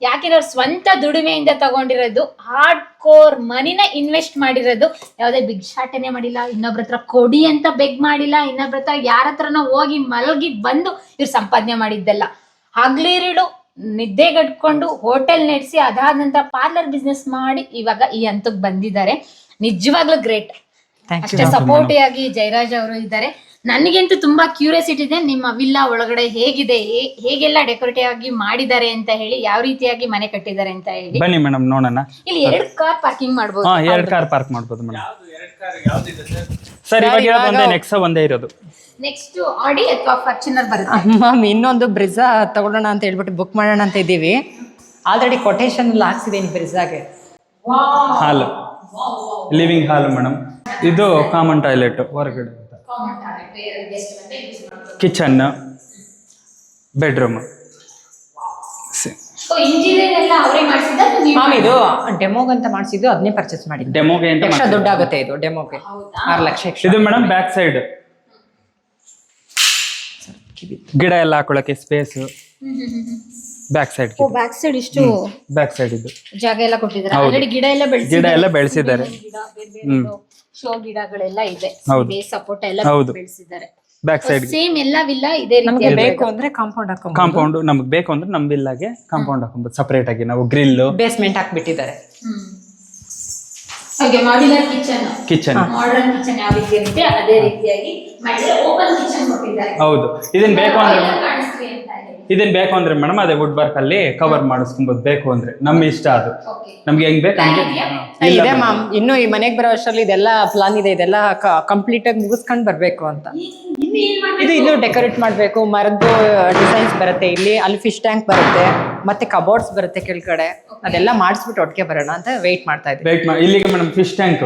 ಯಾಕೆಂದ್ರೆ ಅವ್ರು ಸ್ವಂತ ದುಡಿಮೆಯಿಂದ ತಗೊಂಡಿರೋದು ಹಾರ್ಡ್ ಕೋರ್ ಮನಿನ ಇನ್ವೆಸ್ಟ್ ಮಾಡಿರೋದು. ಯಾವುದೇ ಬಿಗ್ ಶಾಟನೆ ಮಾಡಿಲ್ಲ ಇನ್ನೊಬ್ರ ಹತ್ರ ಕೊಡಿ ಅಂತ ಬೆಗ್ ಮಾಡಿಲ್ಲ ಇನ್ನೊಬ್ರ ಹತ್ರ ಯಾರ ಹತ್ರನೋ ಹೋಗಿ ಮಲಗಿ ಬಂದು ಇವ್ರು ಸಂಪಾದನೆ ಮಾಡಿದ್ದಲ್ಲ. ಹಗ್ಲಿರುಳು ನಿದ್ದೆಗಟ್ಕೊಂಡು ಹೋಟೆಲ್ ನಡೆಸಿ ಅದಾದ ನಂತರ ಪಾರ್ಲರ್ ಬಿಸ್ನೆಸ್ ಮಾಡಿ ಇವಾಗ ಈ ಹಂತಕ್ಕೆ ಬಂದಿದ್ದಾರೆ. ನಿಜವಾಗ್ಲೂ ಗ್ರೇಟ್ ಅಷ್ಟೇ ಸಪೋರ್ಟಿವ್ ಆಗಿ ಜಯರಾಜ್ ಅವರು ಇದ್ದಾರೆ. ನನಗಂತೂ ತುಂಬಾ ಕ್ಯೂರಿಯಾಸಿಟಿ ಇದೆ. ನಿಮ್ಮ ವಿಲ್ಲಾ ಒಳಗಡೆ ಹೇಗಿದೆ? ಹೇಗೆಲ್ಲ ಡೆಕೋರೇಟಿವ್ ಆಗಿ ಮಾಡಿದ್ದಾರೆ ಅಂತ ಹೇಳಿ ಯಾವ ರೀತಿಯಾಗಿ ಮನೆ ಕಟ್ಟಿದ್ದಾರೆ ಅಂತ ಹೇಳಿ. ಬನ್ನಿ ಮೇಡಮ್ ನೋಡೋಣ. ಇಲ್ಲಿ ಎರಡ್ ಕಾರ್ ಪಾರ್ಕಿಂಗ್ ಮಾಡ್ಬೋದು. ಹಾ ಎರಡ್ ಕಾರ್ ಪಾರ್ಕ್ ಮಾಡ್ಬೋದು ಮೇಡಮ್ ಸರ್ ಇವಾಗ ಇರೋದು ಒಂದೇ? ನೆಕ್ಸ ಒಂದೇ ಇರೋದು. ನೆಕ್ಸ್ಟ್ ಆಡಿ ಅಥವಾ ಫಾರ್ಚುನರ್ ಬರುತ್ತೆ? ಮ್ಯಾಮ್ ಇನ್ನೊಂದು ಬ್ರಿಜಾ ತಗೊಳ್ಳೋಣ ಅಂತ ಹೇಳ್ಬಿಟ್ಟು ಬುಕ್ ಮಾಡೋಣ ಅಂತ ಇದ್ದೀವಿ. ಆಲ್ರೆಡಿ ಕೊಟೇಶನ್ ಎಲ್ಲ ಹಾಕ್ಸಿದ್ದೀನಿ ಬ್ರಿಜಾಗೆ ಹಾಲ್. ಲಿವಿಂಗ್ ಹಾಲ್ ಮೇಡಮ್ ಇದು ಕಾಮನ್ ಟಾಯ್ಲೆಟ್ ಹೊರಗಡೆ. ಕಿಚನ್ ಬೆಡ್ರೂಮ್ ಇಂಜಿನಿಯರ್ ಎಲ್ಲ ಅವರೇ ಮಾಡಿಸಿದ ಮ್ಯಾಮ್ ಇದು ಡೆಮೋಗ್ ಅಂತ ಮಾಡಿಸಿದ್ದು ಅದನ್ನೇ ಪರ್ಚೇಸ್ ಮಾಡಿದ್ದು. ಡೆಮೋಗೆ ಅಂತ ದೊಡ್ಡ ದುಡ್ಡು ಆಗುತ್ತೆ ಇದು ಡೆಮೋಗೆ ಆರು ಲಕ್ಷ extra. ಇದು ಮೇಡಮ್ ಬ್ಯಾಕ್ ಸೈಡ್ ಗಿಡ ಎಲ್ಲ ಹಾಕೊಳಕ್ಕೆ space back side back side ಇಷ್ಟು ಬ್ಯಾಕ್ ಸೈಡ್ ಇದು. ಜಾಗ ಎಲ್ಲ ಕೊಟ್ಟಿದ್ದಾರೆ? ಹೌದು. ಆಲ್ರೆಡಿ ಗಿಡ ಎಲ್ಲ ಬೆಳೆಸಿ ಗಿಡ ಎಲ್ಲ ಬೆಳೆಸಿದ್ದಾರೆ. ಶೋ ಗಿಡಗಳೆಲ್ಲ ಇದೆ. ಹೌದು. ಸಪೋರ್ಟ್ ಎಲ್ಲ ಹೌದು. ಬೆಳೆಸಿದ್ದಾರೆ. ಬ್ಯಾಕ್ ಸೈಡ್ ಸೇಮ್ ಎಲ್ಲ ವಿಲ್ಲ ಇದೇ ನಮ್ಗೆ ರೀತಿ ಬೇಕು ಅಂದ್ರೆ ಕಾಂಪೌಂಡ್ ಹಾಕೊಂಡ್ ಕಾಂಪೌಂಡ್ ನಮ್ಗೆ ಬೇಕು ಅಂದ್ರೆ ನಮ್ ವಿಲ್ಲಾಗೆ ಕಾಂಪೌಂಡ್ ಹಾಕೊಬೋದು ಸಪರೇಟ್ ಆಗಿ ನಾವು ಗ್ರಿಲ್ ಬೇಸ್ಮೆಂಟ್ ಹಾಕ್ಬಿಟ್ಟಿದ್ದಾರೆ. ಹಾಗೆ modular kitchen kitchen modern kitchen ಯಾವ ರೀತಿ ಇರುತ್ತೆ ಅದೇ ರೀತಿಯಾಗಿ ಮಾಡಿದ್ರೆ ಓಪನ್ ಕಿಚನ್ ಕೊಟ್ಟಿದ್ದಾರೆ. ಹೌದು. ಇದನ್ ಬೇಕು ಅಂದ್ರೆ ಎಲ್ಲ ಕಾಣಿಸ್ಲಿ ಅಂತ ಹೇಳಿ ಇದನ್ ಬೇಕು ಅಂದ್ರೆ ಮೇಡಮ್ ಅದೇ ವುಡ್ ವರ್ಕ್ ಅಲ್ಲಿ ಕವರ್ ಮಾಡಿಸ್ಕೊಬೋದು. ಬೇಕು ಅಂದ್ರೆ ನಮ್ಮ ಇಷ್ಟ ಅದು. ಓಕೆ ನಮ್ಗೆ ಹೆಂಗ್ ಬೇಕು? ಹಂಗೆ ಇದೆ ಮ್ಯಾಮ್ ಇನ್ನು ಈ ಮನೆಗೆ ಬರೋ ಅಷ್ಟರಲ್ಲಿ ಇದೆಲ್ಲ ಪ್ಲಾನ್ ಇದೆ. ಇದೆಲ್ಲ ಕಂಪ್ಲೀಟ್ ಆಗಿ ಮುಗಿಸ್ಕೊಂಡ್ ಬರ್ಬೇಕು ಅಂತ. ಇನ್ನು ಏನ್ ಮಾಡ್ಬೇಕು? ಇದು ಇನ್ನು ಡೆಕೋರೇಟ್ ಮಾಡಬೇಕು. ಮರದ್ದು ಡಿಸೈನ್ಸ್ ಬರುತ್ತೆ ಇಲ್ಲಿ. ಅಲ್ಲಿ ಫಿಶ್ ಟ್ಯಾಂಕ್ ಬರುತ್ತೆ. ಮತ್ತೆ ಕಬೋರ್ಡ್ಸ್ ಬರುತ್ತೆ ಕೆಳಗಡೆ. ಅದೆಲ್ಲ ಮಾಡಿಸ್ಬಿಟ್ಟು ಒಟ್ಟಿಗೆ ಬರೋಣ ಅಂತ ವೆಯ್ಟ್ ಮಾಡ್ತಾ ಇದ್ದೀವಿ ವೇಟ್ ಮಾಡಿ ಇಲ್ಲಿಗೆ ಮೇಡಮ್ ಫಿಶ್ ಟ್ಯಾಂಕ್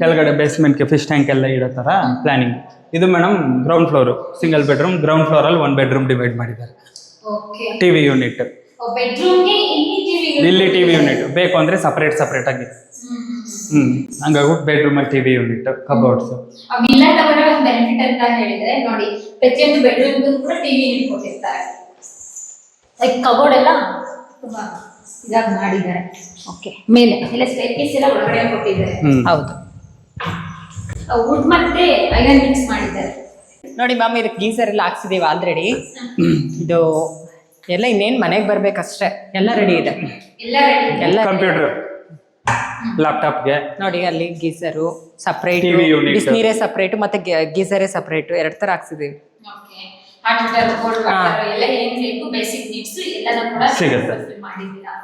ಕೆಳಗಡೆ ಬೇಸ್ಮೆಂಟ್ಗೆ ಫಿಶ್ ಟ್ಯಾಂಕ್ ಎಲ್ಲ ಇಡೋ ತರ ಪ್ಲಾನಿಂಗ್ ಇದು madam ground floor single bedroom ground floor ಅಲ್ಲಿ ಒನ್ ಬೆಡ್ರೂಮ್ ಡಿವೈಡ್ ಮಾಡಿದ್ದಾರೆ. ಟಿವಿ ಯೂನಿಟ್ ಬೆಡ್ರೂಮ್ಗೆ ಇಲ್ಲಿ ಟಿವಿ ಇಲ್ಲಿ ಟಿವಿ ಯೂನಿಟ್ ಬೇಕು ಅಂದ್ರೆ ಸಪರೇಟ್ ಸಪರೇಟ್ ಆಗಿ. ಹ್ಮ್ ಹಂಗಾಗಿ ಬೆಡ್ರೂಮ್ ಅಲ್ಲಿ ಟಿವಿ ಯೂನಿಟ್ ಕಬೋರ್ಡ್ಸ್ ಬೆನಿಫಿಟ್ ಅಂತ ಹೇಳಿದ್ರೆ ನೋಡಿ ಪ್ರತಿಯೊಂದು ಬೆಡ್ರೂಮ್ಗೂ ಕೂಡ ಟಿವಿ ಕೊಟ್ಟಿರ್ತಾರೆ. ಲೈಕ್ ಕಬೋರ್ಡ್ ಎಲ್ಲ ತುಂಬಾ ಇದಾಗಿ ಮಾಡಿದ್ದಾರೆ. ಓಕೆ ಮೇಲೆ. ಇಲ್ಲ ಸ್ಟೇರ್ ಕೇಸ್ ಎಲ್ಲ ಒಳಗಡೆ ಕೊಟ್ಟಿದ್ದಾರೆ. ಹೌದು. ವುಡ್ ಮತ್ತೆ ಐರನ್ ಮಿಕ್ಸ್ ಮಾಡಿದ್ದಾರೆ. ನೋಡಿ ಮ್ಯಾಮ್ ಇದಕ್ಕೆ ಗೀಸರ್ ಎಲ್ಲ ಹಾಕ್ಸಿದೀವಿ ಆಲ್ರೆಡಿ ಇದು ಎಲ್ಲ ಇನ್ನೇನ್ ಮನೆಗೆ ಬರ್ಬೇಕಷ್ಟೇ. ಎಲ್ಲ ರೆಡಿ ಇದೆ. ಎಲ್ಲ ರೆಡಿ ಎಲ್ಲ ಕಂಪ್ಯೂಟರ್ ಲ್ಯಾಪ್ಟಾಪ್ಗೆ ನೋಡಿ ಅಲ್ಲಿ ಗೀಸರು ಸಪ್ರೇಟ್ TV unit. ಬಿಸಿನೀರೇ ಸಪ್ರೇಟ್ ಮತ್ತೆ ಗೀಸರೇ ಸಪ್ರೇಟ್ ಎರಡ್ ತರ ಹಾಕ್ಸಿದೀವಿ. Okay hot water cold water ಎಲ್ಲ ಏನ್ ಬೇಕು ಬೇಸಿಕ್ ನೀಡ್ಸ್ ಎಲ್ಲನೂ ಕೂಡ ಸಿಗುತ್ತೆ. fulfill ಮಾಡಿದ್ದೀರಾ.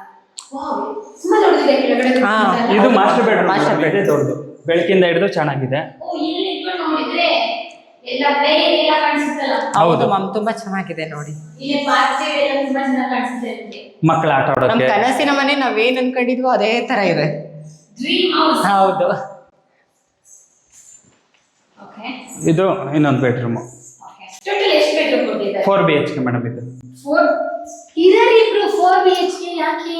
ವಾವ್ ತುಂಬಾ ದೊಡ್ಡದಿದೆ ಕೆಳಗಡೆ. ಹಾ, ಇದು master bedroom Master master bed ದೊಡ್ಡದು. ಬೆಳಕಿಂದ ಹಿಡಿದು ಚೆನ್ನಾಗಿದೆ. ಓ ಇಲ್ಲಿ ನಿಂತ್ಕೊಂಡು ನೋಡಿದ್ರೆ ಎಲ್ಲ ಪ್ಲೇ ಎಲ್ಲ ಕಾಣಿಸುತ್ತಲ್ಲ ಹೌದು. ಹೌದು. ಮ್ಯಾಮ್ ತುಂಬಾ ಚೆನ್ನಾಗಿದೆ ನೋಡಿ. ಮಕ್ಕಳ ಆಟ ನಮ್ ಆಡೋಕೆ. ಕನಸಿನ ಮನೆ ನಾವೇನ್ ಅನ್ಕೊಂಡಿದ್ವೋ ಅದೇ ತರ ಇದೆ. ಡ್ರೀಮ್ ಹೌಸ್ ಹೌದು. ಓಕೆ ಇದು ಇನ್ನೊಂದು ಬೆಡ್ರೂಮ್ ಓಕೆ ಟೋಟಲ್ ಎಷ್ಟು ಬೆಡ್ರೂಮ್ ಕೊಟ್ಟಿದ್ದಾರೆ? Four B H K madam ಇದು. ಫೋರ್ ಇಬ್ರು ಫೋರ್ ಬಿ ಎಚ್ ಕೆ ಯಾಕೆ?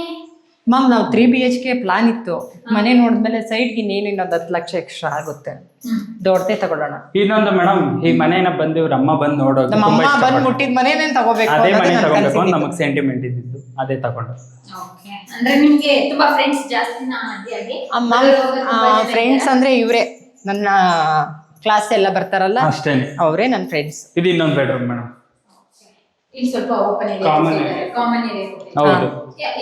ಮ್ಯಾಮ್ ನಾವು three B H K plan ಇತ್ತು. ಮನೆ ನೋಡಿದ್ಮೇಲೆ ಸೈಡ್ಗೆ ಇನ್ನೇನು ಇನ್ನೊಂದು ಹತ್ತು ಲಕ್ಷ ಎಕ್ಸ್ಟ್ರಾ ಆಗುತ್ತೆ. ದೊಡ್ಡದೇ ತಗೊಳ್ಳೋಣ. ಇನ್ನೊಂದು ಮೇಡಮ್ ಈ ಮನೇನ ಬಂದು ಇವ್ರ ಅಮ್ಮ ಬಂದು ನೋಡೋದು ನಮ್ಮ ಅಮ್ಮ ಬಂದ್. ಮುಟ್ಟಿದ ಮನೇನೆ ತಗೋಬೇಕು ಅದೇ ಮನೆ ತಗೋಬೇಕು ನಮಗೆ ಸೆಂಟಿಮೆಂಟ್ ಇದ್ದಿದ್ದು. ಅದೇ ತಗೊಂಡು. ಓಕೆ. ಅಂದ್ರೆ ನಿಮ್ಗೆ ತುಂಬಾ ಫ್ರೆಂಡ್ಸ್ ಜಾಸ್ತಿ ಆಗಿ ಅಮ್ಮ ಫ್ರೆಂಡ್ಸ್ ಅಂದ್ರೆ ಇವರೇ. ನನ್ನ ಕ್ಲಾಸ್ ಎಲ್ಲ ಬರ್ತಾರಲ್ಲ ಅಷ್ಟೇ ಅವರೇ ನನ್ನ ಫ್ರೆಂಡ್ಸ್ ಇದು ಇನ್ನೊಂದು ಬೆಡ್ರೂಮ್ ಮೇಡಮ್ ಇಲ್ಲಿ ಸ್ವಲ್ಪ ಓಪನ್ ಏರಿಯಾ ಕಾಮನ್ ಏರಿಯಾ ಹೌದು.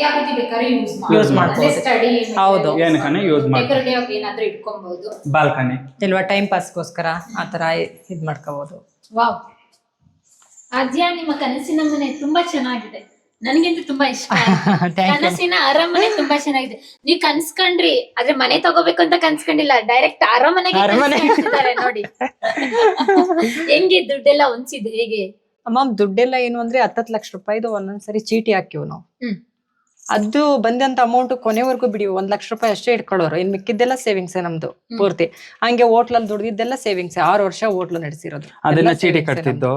ಯಾವ ರೀತಿ ಬೇಕಾದ್ರೆ ಯೂಸ್ Use ಮಾಡ್ಬೋದು. ಸ್ಟಡಿ ಹೌದು. ಏನಕ್ಕನೆ ಯೂಸ್ ಮಾಡಿ ಡೆಕೋರೇಟಿವ್ ಆಗಿ ಏನಾದ್ರೂ ಇಟ್ಕೊಬಹುದು ಬಾಲ್ಕನಿ ಇಲ್ವಾ ಟೈಮ್ ಪಾಸ್ಗೋಸ್ಕರ ಆ ತರ ಇದ್ ಮಾಡ್ಕೋಬೋದು. ವಾವ್ ಆದ್ಯ ನಿಮ್ಮ ಕನಸಿನ ಮನೆ ತುಂಬಾ ಚೆನ್ನಾಗಿದೆ. ನನಗಂತೂ ತುಂಬಾ ಇಷ್ಟ ಆಯ್ತು. Thank you. ಕನಸಿನ ಅರಮನೆ ತುಂಬಾ ಚೆನ್ನಾಗಿದೆ. ನೀವ್ ಕನ್ಸ್ಕೊಂಡ್ರಿ ಆದ್ರೆ ಮನೆ ತಗೋಬೇಕು ಅಂತ ಕನ್ಸ್ಕೊಂಡಿಲ್ಲ. ಡೈರೆಕ್ಟ್ ಅರಮನೆಗೆ ಅರಮನೆ. ಕನ್ಸ್ಕೊಂಡಿದ್ದಾರೆ ನೋಡಿ. ಹೆಂಗೆ ದುಡ್ಡೆಲ್ಲ ಹೊಂಚಿದೆ ಹೇಗೆ? ಮ್ಯಾಮ್ ದುಡ್ಡೆಲ್ಲ ಏನು ಅಂದ್ರೆ ಹತ್ತತ್ತು ಲಕ್ಷ ರೂಪಾಯಿದು ಒಂದೊಂದ್ಸರಿ ಚೀಟಿ ಹಾಕಿವ್ ನಾವು. ಅದು ಬಂದಂತ ಅಮೌಂಟ್ ಕೊನೆವರೆಗೂ ಬಿಡಿ ಒಂದ್ ಲಕ್ಷ ರೂಪಾಯಿ ಅಷ್ಟೇ ಇಟ್ಕೊಳ್ಳೋರು ಇನ್ ಮಿಕ್ಕಿದ್ದೆಲ್ಲ ಸೇವಿಂಗ್ಸ್ ನಮ್ದು ಪೂರ್ತಿ. ಹಂಗೆ ಹೋಟ್ಲಲ್ಲಿ ದುಡ್ದಿದ್ದೆಲ್ಲ ಸೇವಿಂಗ್ಸ್ ಆರು ವರ್ಷ ಹೋಟ್ಲು ನಡೆಸಿರೋದು. ಅದೆಲ್ಲ ಚೀಟಿ ಕಟ್ತಿದ್ದು.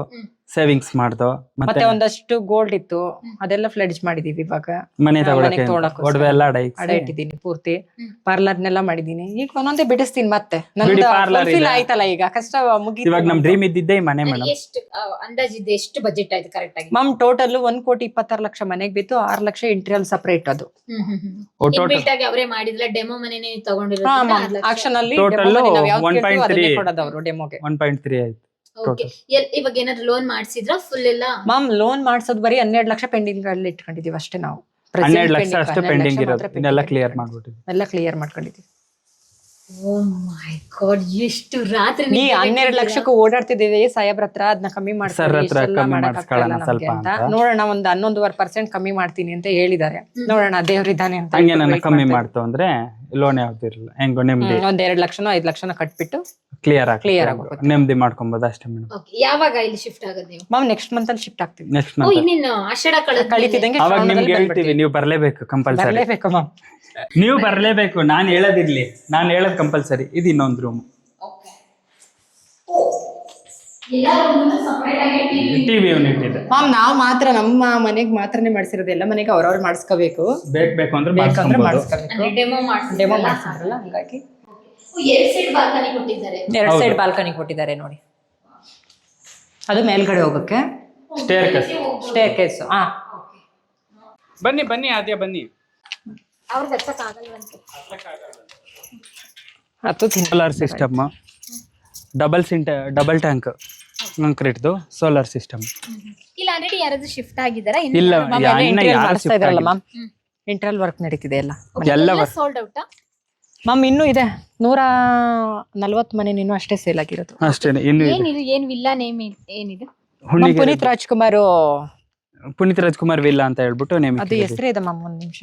ಸೇವಿಂಗ್ಸ್ ಮಾಡ್ದೋ. ಮತ್ತೆ ಮತ್ತೆ ಒಂದಷ್ಟು ಗೋಲ್ಡ್ ಇತ್ತು. ಅದೆಲ್ಲ ಫ್ಲಡ್ಜ್ ಮಾಡಿದೀವಿ ಇವಾಗ. ಮನೆ ಮನೆಗ್ ತಗೊಳಕ್ಕೆ ತೊಗೊಳಕ್ಕೋಸ್ಕರ. ಒಡವೆ ಎಲ್ಲ ಅಡ ಅಡ ಇಟ್ಟಿದ್ದೀನಿ ಪೂರ್ತಿ. ಹ್ಮ್. ಪಾರ್ಲರ್ನೆಲ್ಲ ಮಾಡಿದೀನಿ ಈಗ ಒಂದೊಂದೇ ಬಿಡಿಸ್ತೀನಿ ಮತ್ತೆ. ಬಿಡಿ, ನಂದು parlour ಇದೆ. ಆಯ್ತಲ್ಲ ಈಗ. ಕಷ್ಟ ಮುಗಿತು. ಇವಾಗ ನಮ್ ಡ್ರೀಮ್ ಇದ್ದಿದ್ದೆ ಈ ಮನೆ ಮೇಡಮ್ ಎಷ್ಟು ಅಂದಾಜಿದೆ ಎಷ್ಟು ಬಜೆಟ್ ಆಯ್ತು ಕರೆಕ್ಟ್ ಆಗಿ? ಮ್ಯಾಮ್ ಟೋಟಲ್ ಒಂದ್ ಕೋಟಿ ಇಪ್ಪತ್ತಾರು ಲಕ್ಷ ಮನೆಗೆ ಬಿತ್ತು. ಆರ್ ಲಕ್ಷ ಇಂಟ್ರಿಯಲ್ ಸಪರೇಟ್ ಅದು. ಹ್ಮ್ ಹ್ಮ್ ಹ್ಮ್. ಟೋಟಲ್ ಇನ್ಬಿಲ್ಟ್ ಆಗಿ ಅವರೇ ಮಾಡಿದ್ರ ಡೆಮೋ ಮನೆನೇ ತಗೊಂಡಿರೋದು ಆಕ್ಷನ್ ಅಲ್ಲಿ Total demo ದಲ್ಲಿ ನಾವ್ ಯಾವ್ದ್ 1.3 ಕೇಳ್ತೀವೋ ಅದನ್ನೇ ಕೊಡೋದು ಅವರು ಡೆಮೋಗೆ ಒನ್ ಪಾಯಿಂಟ್ ತ್ರೀ ಆಯ್ತು. ಓಕೆ ಇವಾಗ ಏನಾದ್ರು ಲೋನ್ ಮಾಡ್ಸಿದ್ರ? ಫುಲ್ ಎಲ್ಲ? ಮ್ಯಾಮ್ ಲೋನ್ ಮಾಡ್ಸೋದು ಬರೀ ಹನ್ನೆರಡು ಲಕ್ಷ ಪೆಂಡಿಂಗ್ ಅಲ್ಲಿ ಇಟ್ಕೊಂಡಿದೀವಿ ಅಷ್ಟೇ ನಾವು. ಹನ್ನೆರಡು ಲಕ್ಷ ಅಷ್ಟೇ ಪೆಂಡಿಂಗ್ ಇರೋದು. ಇದೆಲ್ಲ ಕ್ಲಿಯರ್. ಮಾಡ್ಬಿಟ್ಟಿದ್ವಿ ಎಲ್ಲ ಕ್ಲಿಯರ್ ಮಾಡ್ಕೊಂಡಿದೀವಿ ಓ ಮೈ ಗಾಡ್ ಎಷ್ಟು ರಾತ್ರಿ ನೀ ಹನ್ನೆರಡು ಲಕ್ಷಕ್ಕೆ ಓಡಾಡ್ತಿದೀವಿ ಸಾಹೇಬ್ರ ಹತ್ರ ಅದನ್ನ ಕಮ್ಮಿ Sir ಮಾಡ್ತಾರೆ ಹತ್ರ ಕಮ್ಮಿ ಮಾಡ್ಸ್ಕೊಳ್ಳೋಣ ಸ್ವಲ್ಪ ಅಂತ. ನೋಡೋಣ ಒಂದ್ ಹನ್ನೊಂದುವರೆ ಪರ್ಸೆಂಟ್ ಕಮ್ಮಿ ಮಾಡ್ತೀನಿ ಅಂತ ಹೇಳಿದ್ದಾರೆ. ನೋಡೋಣ ದೇವ್ರಿದ್ದಾನೆ ಅಂತ ಹಂಗೆ ನನ್ನ ಕಮ್ಮಿ ಮಾಡ್ತಾ ಅಂದ್ರೆ ಲೋನ್ ಯಾವ್ದಿರಲ್ಲ ಹೆಂಗ್ ಹೆಂಗೋ ನೆಮ್ಮದಿ. ಒಂದ್ ಎರಡ್ ಲಕ್ಷನೋ ಐದ್ ಲಕ್ಷನೋ ಕಟ್ಬಿಟ್ಟು ಕ್ಲಿಯರ್ ಕ್ಲಿಯರ್ ಆಗಿ. ನೆಮ್ಮದಿ ಮಾಡ್ಕೊಬೋದು ಅಷ್ಟೇ ಮೇಡಮ್ ಯಾವಾಗ ಇಲ್ಲಿ ಶಿಫ್ಟ್ ಆಗೋದು ನೀವು? ಮ್ಯಾಮ್ ನೆಕ್ಸ್ಟ್ ಮಂತ್ ಅಲ್ಲಿ ಶಿಫ್ಟ್ ಆಗ್ತೀವಿ. ನೆಕ್ಸ್ಟ್ ಓ ಮಂತ್ ಇನ್ನೇನು ಆಷಾಢ ಕಳಿತಿದಂಗೆ ಅವಾಗ ನಿಮ್ಗೆ ಹೇಳ್ತೀವಿ ನೀವು ಬರಲೇಬೇಕು ಕಂಪಲ್ಸರಿ ಬರಲೇಬೇಕು ಮ್ಯಾಮ್ ನೀವು ಬರ್ಲೇಬೇಕು ನಾನು ಹೇಳೋದಿರ್ಲಿ. ನಾನು ಹೇಳೋದು ಕಂಪಲ್ಸರಿ ಇದು ಇನ್ನೊಂದು ರೂಮ್ ಟಿವಿ ಯೂನಿಟ್ ಇದೆ ಮ್ಯಾಮ್ ನಾವು ಮಾತ್ರ ನಮ್ಮ ಮನೆಗೆ ಮಾತ್ರನೇ ಮಾಡ್ಸಿರೋದು. ಎಲ್ಲ ಮನೆಗೆ ಅವ್ರವ್ರು ಮಾಡಿಸ್ಕೋಬೇಕು. ಬೇಕು ಬೇಕು ಅಂದ್ರೆ ಬೇಕಂದ್ರೆ. ಮಾಡಿಸ್ಕೋಬೇಕು. ಡೆಮೋ ಡೆಮೋ ಮಾಡ್ಸಿದ್ರಲ್ಲ ಹಂಗಾಗಿ. ಎರಡು ಸೈಡ್ ಬಾಲ್ಕನಿ ಕೊಟ್ಟಿದ್ದಾರೆ. ಎರಡು ಸೈಡ್ ಬಾಲ್ಕನಿ ಕೊಟ್ಟಿದ್ದಾರೆ ನೋಡಿ. ಅದು ಮೇಲ್ಗಡೆ ಹೋಗಕ್ಕೆ. Staircase. ಸ್ಟೇರ್ ಕೇಸ್ ಹಾ ಬನ್ನಿ ಬನ್ನಿ ಆದ್ಯ ಬನ್ನಿ. ಅವ್ರಿಗೆ ಹತ್ತಕ್ಕಾಗಲ್ವಂತೆ ಹತ್ತು ತಿನ್ನ ಸೋಲಾರ್ ಸಿಸ್ಟಮ್ ಡಬಲ್ ಸಿಂಟ ಡಬಲ್ ಟ್ಯಾಂಕ್ ಕಾಂಕ್ರೀಟ್ದು ಸೋಲಾರ್ ಸಿಸ್ಟಮ್ ಇಲ್ಲ ಆಲ್ರೆಡಿ ಯಾರಾದ್ರೂ ಶಿಫ್ಟ್ ಆಗಿದಾರಾ ಇಲ್ಲ ಮ್ಯಾಮ್ ಯಾ- ಎಲ್ಲ ಇನ್ನ ಇಂಟೀರಿಯರ್ ಯಾರು ಮಾಡಿಸ್ತಾ shift ಇದಾರಲ್ಲ. ಮ್ಯಾಮ್ ಇಂಟೀರಿಯಲ್ ವರ್ಕ್ ನಡೀತಿದೆ ಎಲ್ಲ. ಎಲ್ಲ ಸೋಲ್ಡ್ ಔಟ್ ಮ್ಯಾಮ್ ಇನ್ನೂ ಇದೆ. ನೂರ ನಲ್ವತ್ತು ಮನೆ ಇನ್ನೂ ಅಷ್ಟೇ ಸೇಲ್ ಆಗಿರೋದು. ಅಷ್ಟೇನೆ ಇನ್ನು ಇದೆ. ಏನಿದು ಏನ್ ವಿಲ್ಲ ನೇಮ್ ಏನಿದು? ಮ್ಯಾಮ್ ಹುಣ್ಣಿಗೆ ಪುನೀತ್ ರಾಜ್ಕುಮಾರ್ ಪುನೀತ್ ರಾಜ್ಕುಮಾರ್ ವಿಲ್ಲ ಅಂತ ಹೇಳ್ಬಿಟ್ಟು ನೇಮ್ ಅದು ಹೆಸರೇ ಇದೆ ಮ್ಯಾಮ್ ಒಂದ್ ನಿಮಿಷ.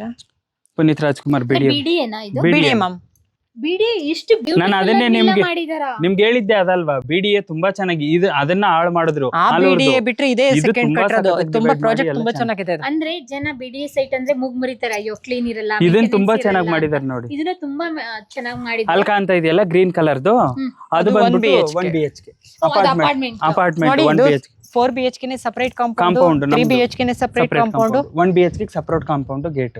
ಪುನೀತ್ ರಾಜ್ಕುಮಾರ್ ಬಿಡಿ ಬಿಡಿ ಏನಾ ಇದು ಬಿಡಿ ಮ್ಯಾಮ್ ಬಿಡಿ ಇಷ್ಟು ನಾನು ಅದನ್ನೇ ನಿಮ್ಗೆ- ಮಾಡಿದಾರಾ ನಿಮ್ಗೆ ಹೇಳಿದ್ದೆ ಅದಲ್ವಾ ಬಿಡಿಎ ತುಂಬಾ ಚೆನ್ನಾಗಿ ಇದು ಅದನ್ನ ಹಾಳು ಮಾಡಿದ್ರು ಆ ಆಲೂರ್ದು. ಬಿಡಿ ಬಿಟ್ರೆ ಇದೇ ಸೆಕೆಂಡ್ ತುಂಬಾ ತುಂಬಾ ಪ್ರಾಜೆಕ್ಟ್ ತುಂಬಾ ಚೆನ್ನಾಗಿದೆ ಅದು. ಅಂದ್ರೆ ಜನ ಬಿಡಿ ಸೈಟ್ ಅಂದ್ರೆ ಮೂಗ್ ಮುರಿತಾರೆ ಅಯ್ಯೋ ಕ್ಲೀನ್ ಇರಲ್ಲ ಇದನ್ನ maintenance ತುಂಬಾ ಚೆನ್ನಾಗಿ ಇರಲ್ಲ ಮಾಡಿದಾರೆ ಅಂತ. ನೋಡಿ ಇದನ್ನ ತುಂಬಾ ಚೆನ್ನಾಗಿ ಮಾಡಿದ್ದಾರೆ ಅಲ್ಕಾ ಅಂತ ಇದೆಯಲ್ಲ ಗ್ರೀನ್ ಕಲರ್ದು. ಅದು ಅದು one ಬಂದ್ಬಿಟ್ಟು BHK. One B H K apartment. Apartment ನೋಡಿ one B H four B H ಕೆನೆ separate Compound compound three. B H ಕೆನೆ ಸಪರೇಟ್ ಕಾಂಪೌಂಡ್ ಒನ್ ಬಿ ಎಚ್ಗೆ ಸಪರೇಟ್ ಕಾಂಪೌಂಡ್ ಗೇಟ್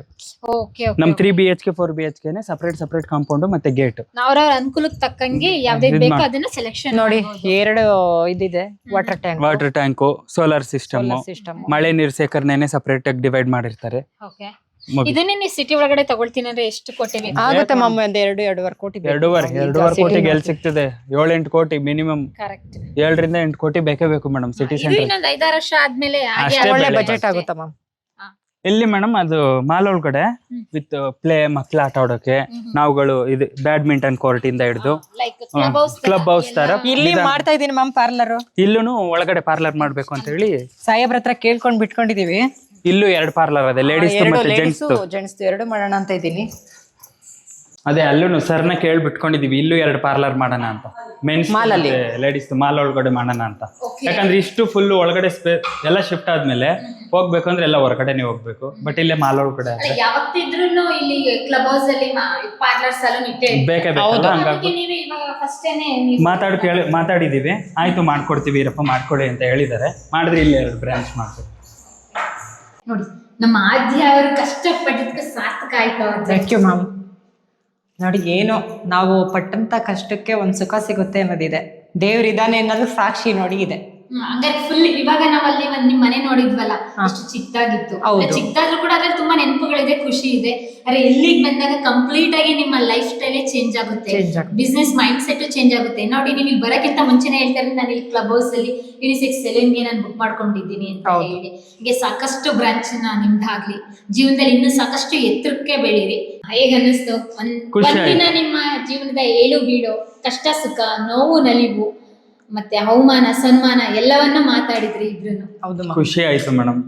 ಓಕೆ ನಮ್ three B H K four B H K separate separate compound ಮತ್ತೆ gate ಅವ್ರವ್ರ ಅನುಕೂಲಕ್ಕೆ ತಕ್ಕಂಗೆ ಯಾವ್ದೇ ಬೇಕು ಅದನ್ನ ಸೆಲೆಕ್ಷನ್ ನೋಡಿ ಎರಡು ಇದಿದೆ water tank water tank solar system system ಮಳೆ ನೀರ್ ಸೇಕರಣೆನೆ ಸಪರೇಟ್ ಆಗಿ ಡಿವೈಡ್ ಮಾಡಿರ್ತಾರೆ. ಓಕೆ ಇದನ್ನೇ ನೀವು ಸಿಟಿ ಒಳಗಡೆ ತಗೊಳ್ತೀನಿ ಅಂದ್ರೆ ಎಷ್ಟು ಕೊಟ್ಟಿವಿ ಆಗುತ್ತೆ ಮಮ್ಮ ಒಂದ್ ಎರಡು ಎರಡೂವರೆ ಕೋಟಿ ಬೇಕು. ಎರಡೂವರೆ ಎರಡೂವರೆ ಕೋಟಿಗೆ ಎಲ್ಲಿ. ಸಿಗ್ತದೆ? ಏಳೆಂಟು ಕೋಟಿ ಮಿನಿಮಮ್ ಕರೆಕ್ಟ್ ಏಳರಿಂದ ಎಂಟು ಕೋಟಿ ಬೇಕೇ ಬೇಕು ಮೇಡಮ್ ಸಿಟಿ ಇದು ಸೆಂಟರ್ ಇನ್ನೊಂದ್ ಐದಾರು ವರ್ಷ ಆದ್ಮೇಲೆ ಹಾಗೆ ಅಷ್ಟೇ ಒಳ್ಳೆ ಬಜೆಟ್ ಆಗುತ್ತೆ ಮ್ಯಾಮ್ ಇಲ್ಲಿ ಮೇಡಮ್ ಅದು ಮಾಲ್ ಒಳಗಡೆ. ವಿತ್ ಪ್ಲೇ ಮಕ್ಳು ಆಟ ಆಡೋಕೆ ನಾವುಗಳು ಇದು ಬ್ಯಾಡ್ಮಿಂಟನ್ ಕೋರ್ಟ್ ಇಂದ ಹಿಡಿದು like club house club house ತರ ಇಲ್ಲಿ ಮಾಡ್ತಾ ಇದೀನಿ ಮ್ಯಾಮ್ ಪಾರ್ಲರ್ ಇಲ್ಲೂ ಒಳಗಡೆ ಪಾರ್ಲರ್ ಮಾಡ್ಬೇಕು ಅಂತ ಹೇಳಿ. ಸಾಹೇಬ್ರ ಹತ್ರ ಕೇಳ್ಕೊಂಡ್ ಬಿಟ್ಕೊಂಡಿದೀವಿ. ಇಲ್ಲೂ ಎರಡು ಪಾರ್ಲರ್ ಅದೇ ಲೇಡೀಸ್ ಮತ್ತೆ ಜೆಂಟ್ಸ್ ಜೆಂಟ್ಸ್ ಎರಡು ಮಾಡೋಣ ಅಂತ ಇದ್ದೀನಿ. ಅದೇ ಅಲ್ಲೂ ಸರ್ನ ಕೇಳಿ ಬಿಟ್ಕೊಂಡಿದೀವಿ ಇಲ್ಲೂ ಎರಡು ಪಾರ್ಲರ್ ಮಾಡೋಣ ಅಂತ. ಮೆನ್ಸ್? ಲೇಡೀಸ್ ಮಾಲ್ ಒಳಗಡೆ ಮಾಡೋಣ ಅಂತ. ಯಾಕಂದ್ರೆ ಇಷ್ಟು ಫುಲ್ ಒಳಗಡೆ ಸ್ಪೇ ಎಲ್ಲ ಶಿಫ್ಟ್ ಆದ್ಮೇಲೆ ಹೋಗ್ಬೇಕು ಅಂದ್ರೆ ಎಲ್ಲ ಹೊರಗಡೆನೆ ಹೋಗ್ಬೇಕು. ಬಟ್ ಇಲ್ಲೇ ಮಾಲ್ ಒಳಗಡೆ ಅಲ್ಲ ಯಾವತ್ತಿದ್ರು ಇಲ್ಲಿ ಕ್ಲಬ್ ಹೌಸ್ ಅಲ್ಲಿ ಪಾರ್ಲರ್ ಸಲೂನ್ ಇಟ್ಟೆ ಇರುತ್ತೆ. ಬೇಕೇ ಬೇಕು. ಹಂಗಾಗಿ ಮಾತಾಡಿ ಕೇಳಿ ಮಾತಾಡಿದೀವಿ. ಆಯ್ತು ಮಾಡ್ಕೊಡ್ತೀವಿ ಇರಪ್ಪ ಮಾಡ್ಕೊಡಿ ಅಂತ ಹೇಳಿದ್ದಾರೆ. ಮಾಡಿದ್ರೆ ಇಲ್ಲಿ ಎರಡು ಬ್ರಾಂಚ್ ಮಾಡ್ತೀವಿ ನೋಡಿ, ನಮ್ಮ ಆದ್ಯ ಅವರು ಕಷ್ಟಪಟ್ಟಿದ್ದಕ್ಕೆ ಸಾರ್ಥಕ ಆಯ್ತು ಥ್ಯಾಂಕ್ ಯು ಮ್ಯಾಮ್ ನೋಡಿ, ಏನು ನಾವು ಪಟ್ಟಂತ ಕಷ್ಟಕ್ಕೆ ಒಂದು ಸುಖ ಸಿಗುತ್ತೆ ಅನ್ನೋದಿದೆ. ದೇವ್ರಿದಾನೆ ಅನ್ನೋದು ಸಾಕ್ಷಿ ನೋಡಿ ಇದೆ. ಹಂಗಾರೆ ಫುಲ್ ಇವಾಗ ನಾವಲ್ಲಿ ಒಂದ್ ನಿಮ್ ಮನೆ ನೋಡಿದ್ವಲ್ಲ. ಅಷ್ಟು ಚಿಕ್ಕದಾಗಿತ್ತು. ಚಿಕ್ಕದಾದ್ರೂ ಕೂಡ ಅದ್ರಲ್ಲಿ ತುಂಬಾ ನೆನಪುಗಳಿದೆ ಖುಷಿ ಇದೆ. ಅರೆ ಇಲ್ಲಿಗೆ ಬಂದಾಗ ಕಂಪ್ಲೀಟ್ ಆಗಿ ನಿಮ್ಮ ಲೈಫ್ ಸ್ಟೈಲ್ ಚೇಂಜ್ ಆಗುತ್ತೆ. ಬಿಸ್ನೆಸ್ ಮೈಂಡ್ ಸೆಟ್ ಚೇಂಜ್ ಆಗುತ್ತೆ. ನೋಡಿ ನೀವು ಇಲ್ಲಿ ಬರಕ್ಕಿಂತ ಮುಂಚೆನೆ ಹೇಳ್ತಾರೆ ನಾನು ಇಲ್ಲಿ ಕ್ಲಬ್ ಹೌಸ್ ಅಲ್ಲಿ ಯುನಿಸೆಕ್ಸ್ ಸೆಲೆನ್ಗೆ ನಾನು ಬುಕ್ ಮಾಡ್ಕೊಂಡಿದ್ದೀನಿ ಅಂತ. ಹೇಳಿ. ಹೀಗೆ ಸಾಕಷ್ಟು ಬ್ರಾಂಚ್ನ ನಿಮ್ದಾಗ್ಲಿ. ಜೀವನದಲ್ಲಿ ಇನ್ನು ಸಾಕಷ್ಟು ಎತ್ತರಕ್ಕೆ ಬೆಳೀರಿ. ಹೇಗೆ ಅನ್ನಿಸ್ತು? ಒಂದಿನ ನಿಮ್ಮ ಜೀವನದ ಏಳು ಬೀಳು ಕಷ್ಟ ಸುಖ ನೋವು ನಲಿವು ಮತ್ತೆ ಅವಮಾನ ಸನ್ಮಾನ ಎಲ್ಲವನ್ನ ಮಾತಾಡಿದ್ರಿ ಇಬ್ರು ಹೌದು ಖುಷಿ ಆಯ್ತು ಮೇಡಮ್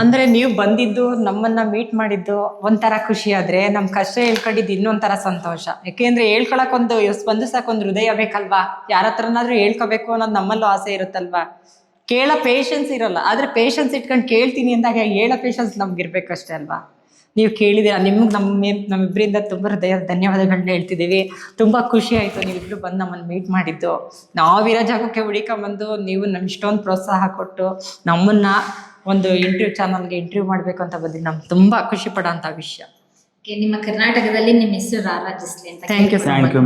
ಅಂದ್ರೆ ನೀವು ಬಂದಿದ್ದು ನಮ್ಮನ್ನ ಮೀಟ್ ಮಾಡಿದ್ದು ಒಂಥರ ಖುಷಿ ಆದ್ರೆ ನಮ್ ಕಷ್ಟ ಹೇಳ್ಕೊಂಡಿದ್ದು ಇನ್ನೊಂಥರ ಸಂತೋಷ. ಯಾಕೆಂದ್ರೆ ಹೇಳ್ಕೊಳಕ್ ಒಂದು ಸ್ಪಂದಿಸಕ್ ಒಂದು ಹೃದಯ ಬೇಕಲ್ವಾ? ಯಾರ ಹತ್ರನಾದ್ರೂ ಹೇಳ್ಕೋಬೇಕು ಅನ್ನೋದು ನಮ್ಮಲ್ಲೂ ಆಸೆ ಇರುತ್ತಲ್ವಾ? ಕೇಳೋ ಪೇಷನ್ಸ್ ಇರಲ್ಲ. ಆದ್ರೆ ಪೇಷನ್ಸ್ ಇಟ್ಕೊಂಡು ಕೇಳ್ತೀನಿ ಅಂದಾಗ ಹೇಳೋ ಪೇಷನ್ಸ್ ನಮ್ಗೆ ಇರ್ಬೇಕಷ್ಟೇ ಅಲ್ವಾ? ನೀವು ಕೇಳಿದಿರ ನಿಮ್ಗೆ ನಮ್ಮ ನಮ್ಮಿಬ್ಬರಿಂದ ತುಂಬ ಹೃದಯ ಧನ್ಯವಾದಗಳನ್ನ ಹೇಳ್ತಿದ್ದೀವಿ. ತುಂಬ ಖುಷಿ ಆಯಿತು ನೀವಿಬ್ರು ಬಂದು ನಮ್ಮನ್ನು ಮೀಟ್ ಮಾಡಿದ್ದು. ನಾವಿರೋ ಜಾಗಕ್ಕೆ ಹುಡಿಕೊಂಬಂದು ನೀವು ನಮ್ಮ ಇಷ್ಟೊಂದು ಪ್ರೋತ್ಸಾಹ ಕೊಟ್ಟು ನಮ್ಮನ್ನ ಒಂದು ಇಂಟರ್ವ್ಯೂ ಚಾನಲ್ಗೆ ಇಂಟರ್ವ್ಯೂ ಮಾಡಬೇಕು ಅಂತ ಬಂದಿದ್ದು. ನಮ್ಗೆ ತುಂಬ ಖುಷಿ ಪಡೋಂಥ ವಿಷಯ. ನಿಮ್ಮ ಕರ್ನಾಟಕದಲ್ಲಿ ನಿಮ್ಮ ಹೆಸರು ರಾರಾಜಿಸ್ಲಿ ಅಂತ ಥ್ಯಾಂಕ್ ಯು ಥ್ಯಾಂಕ್ ಯು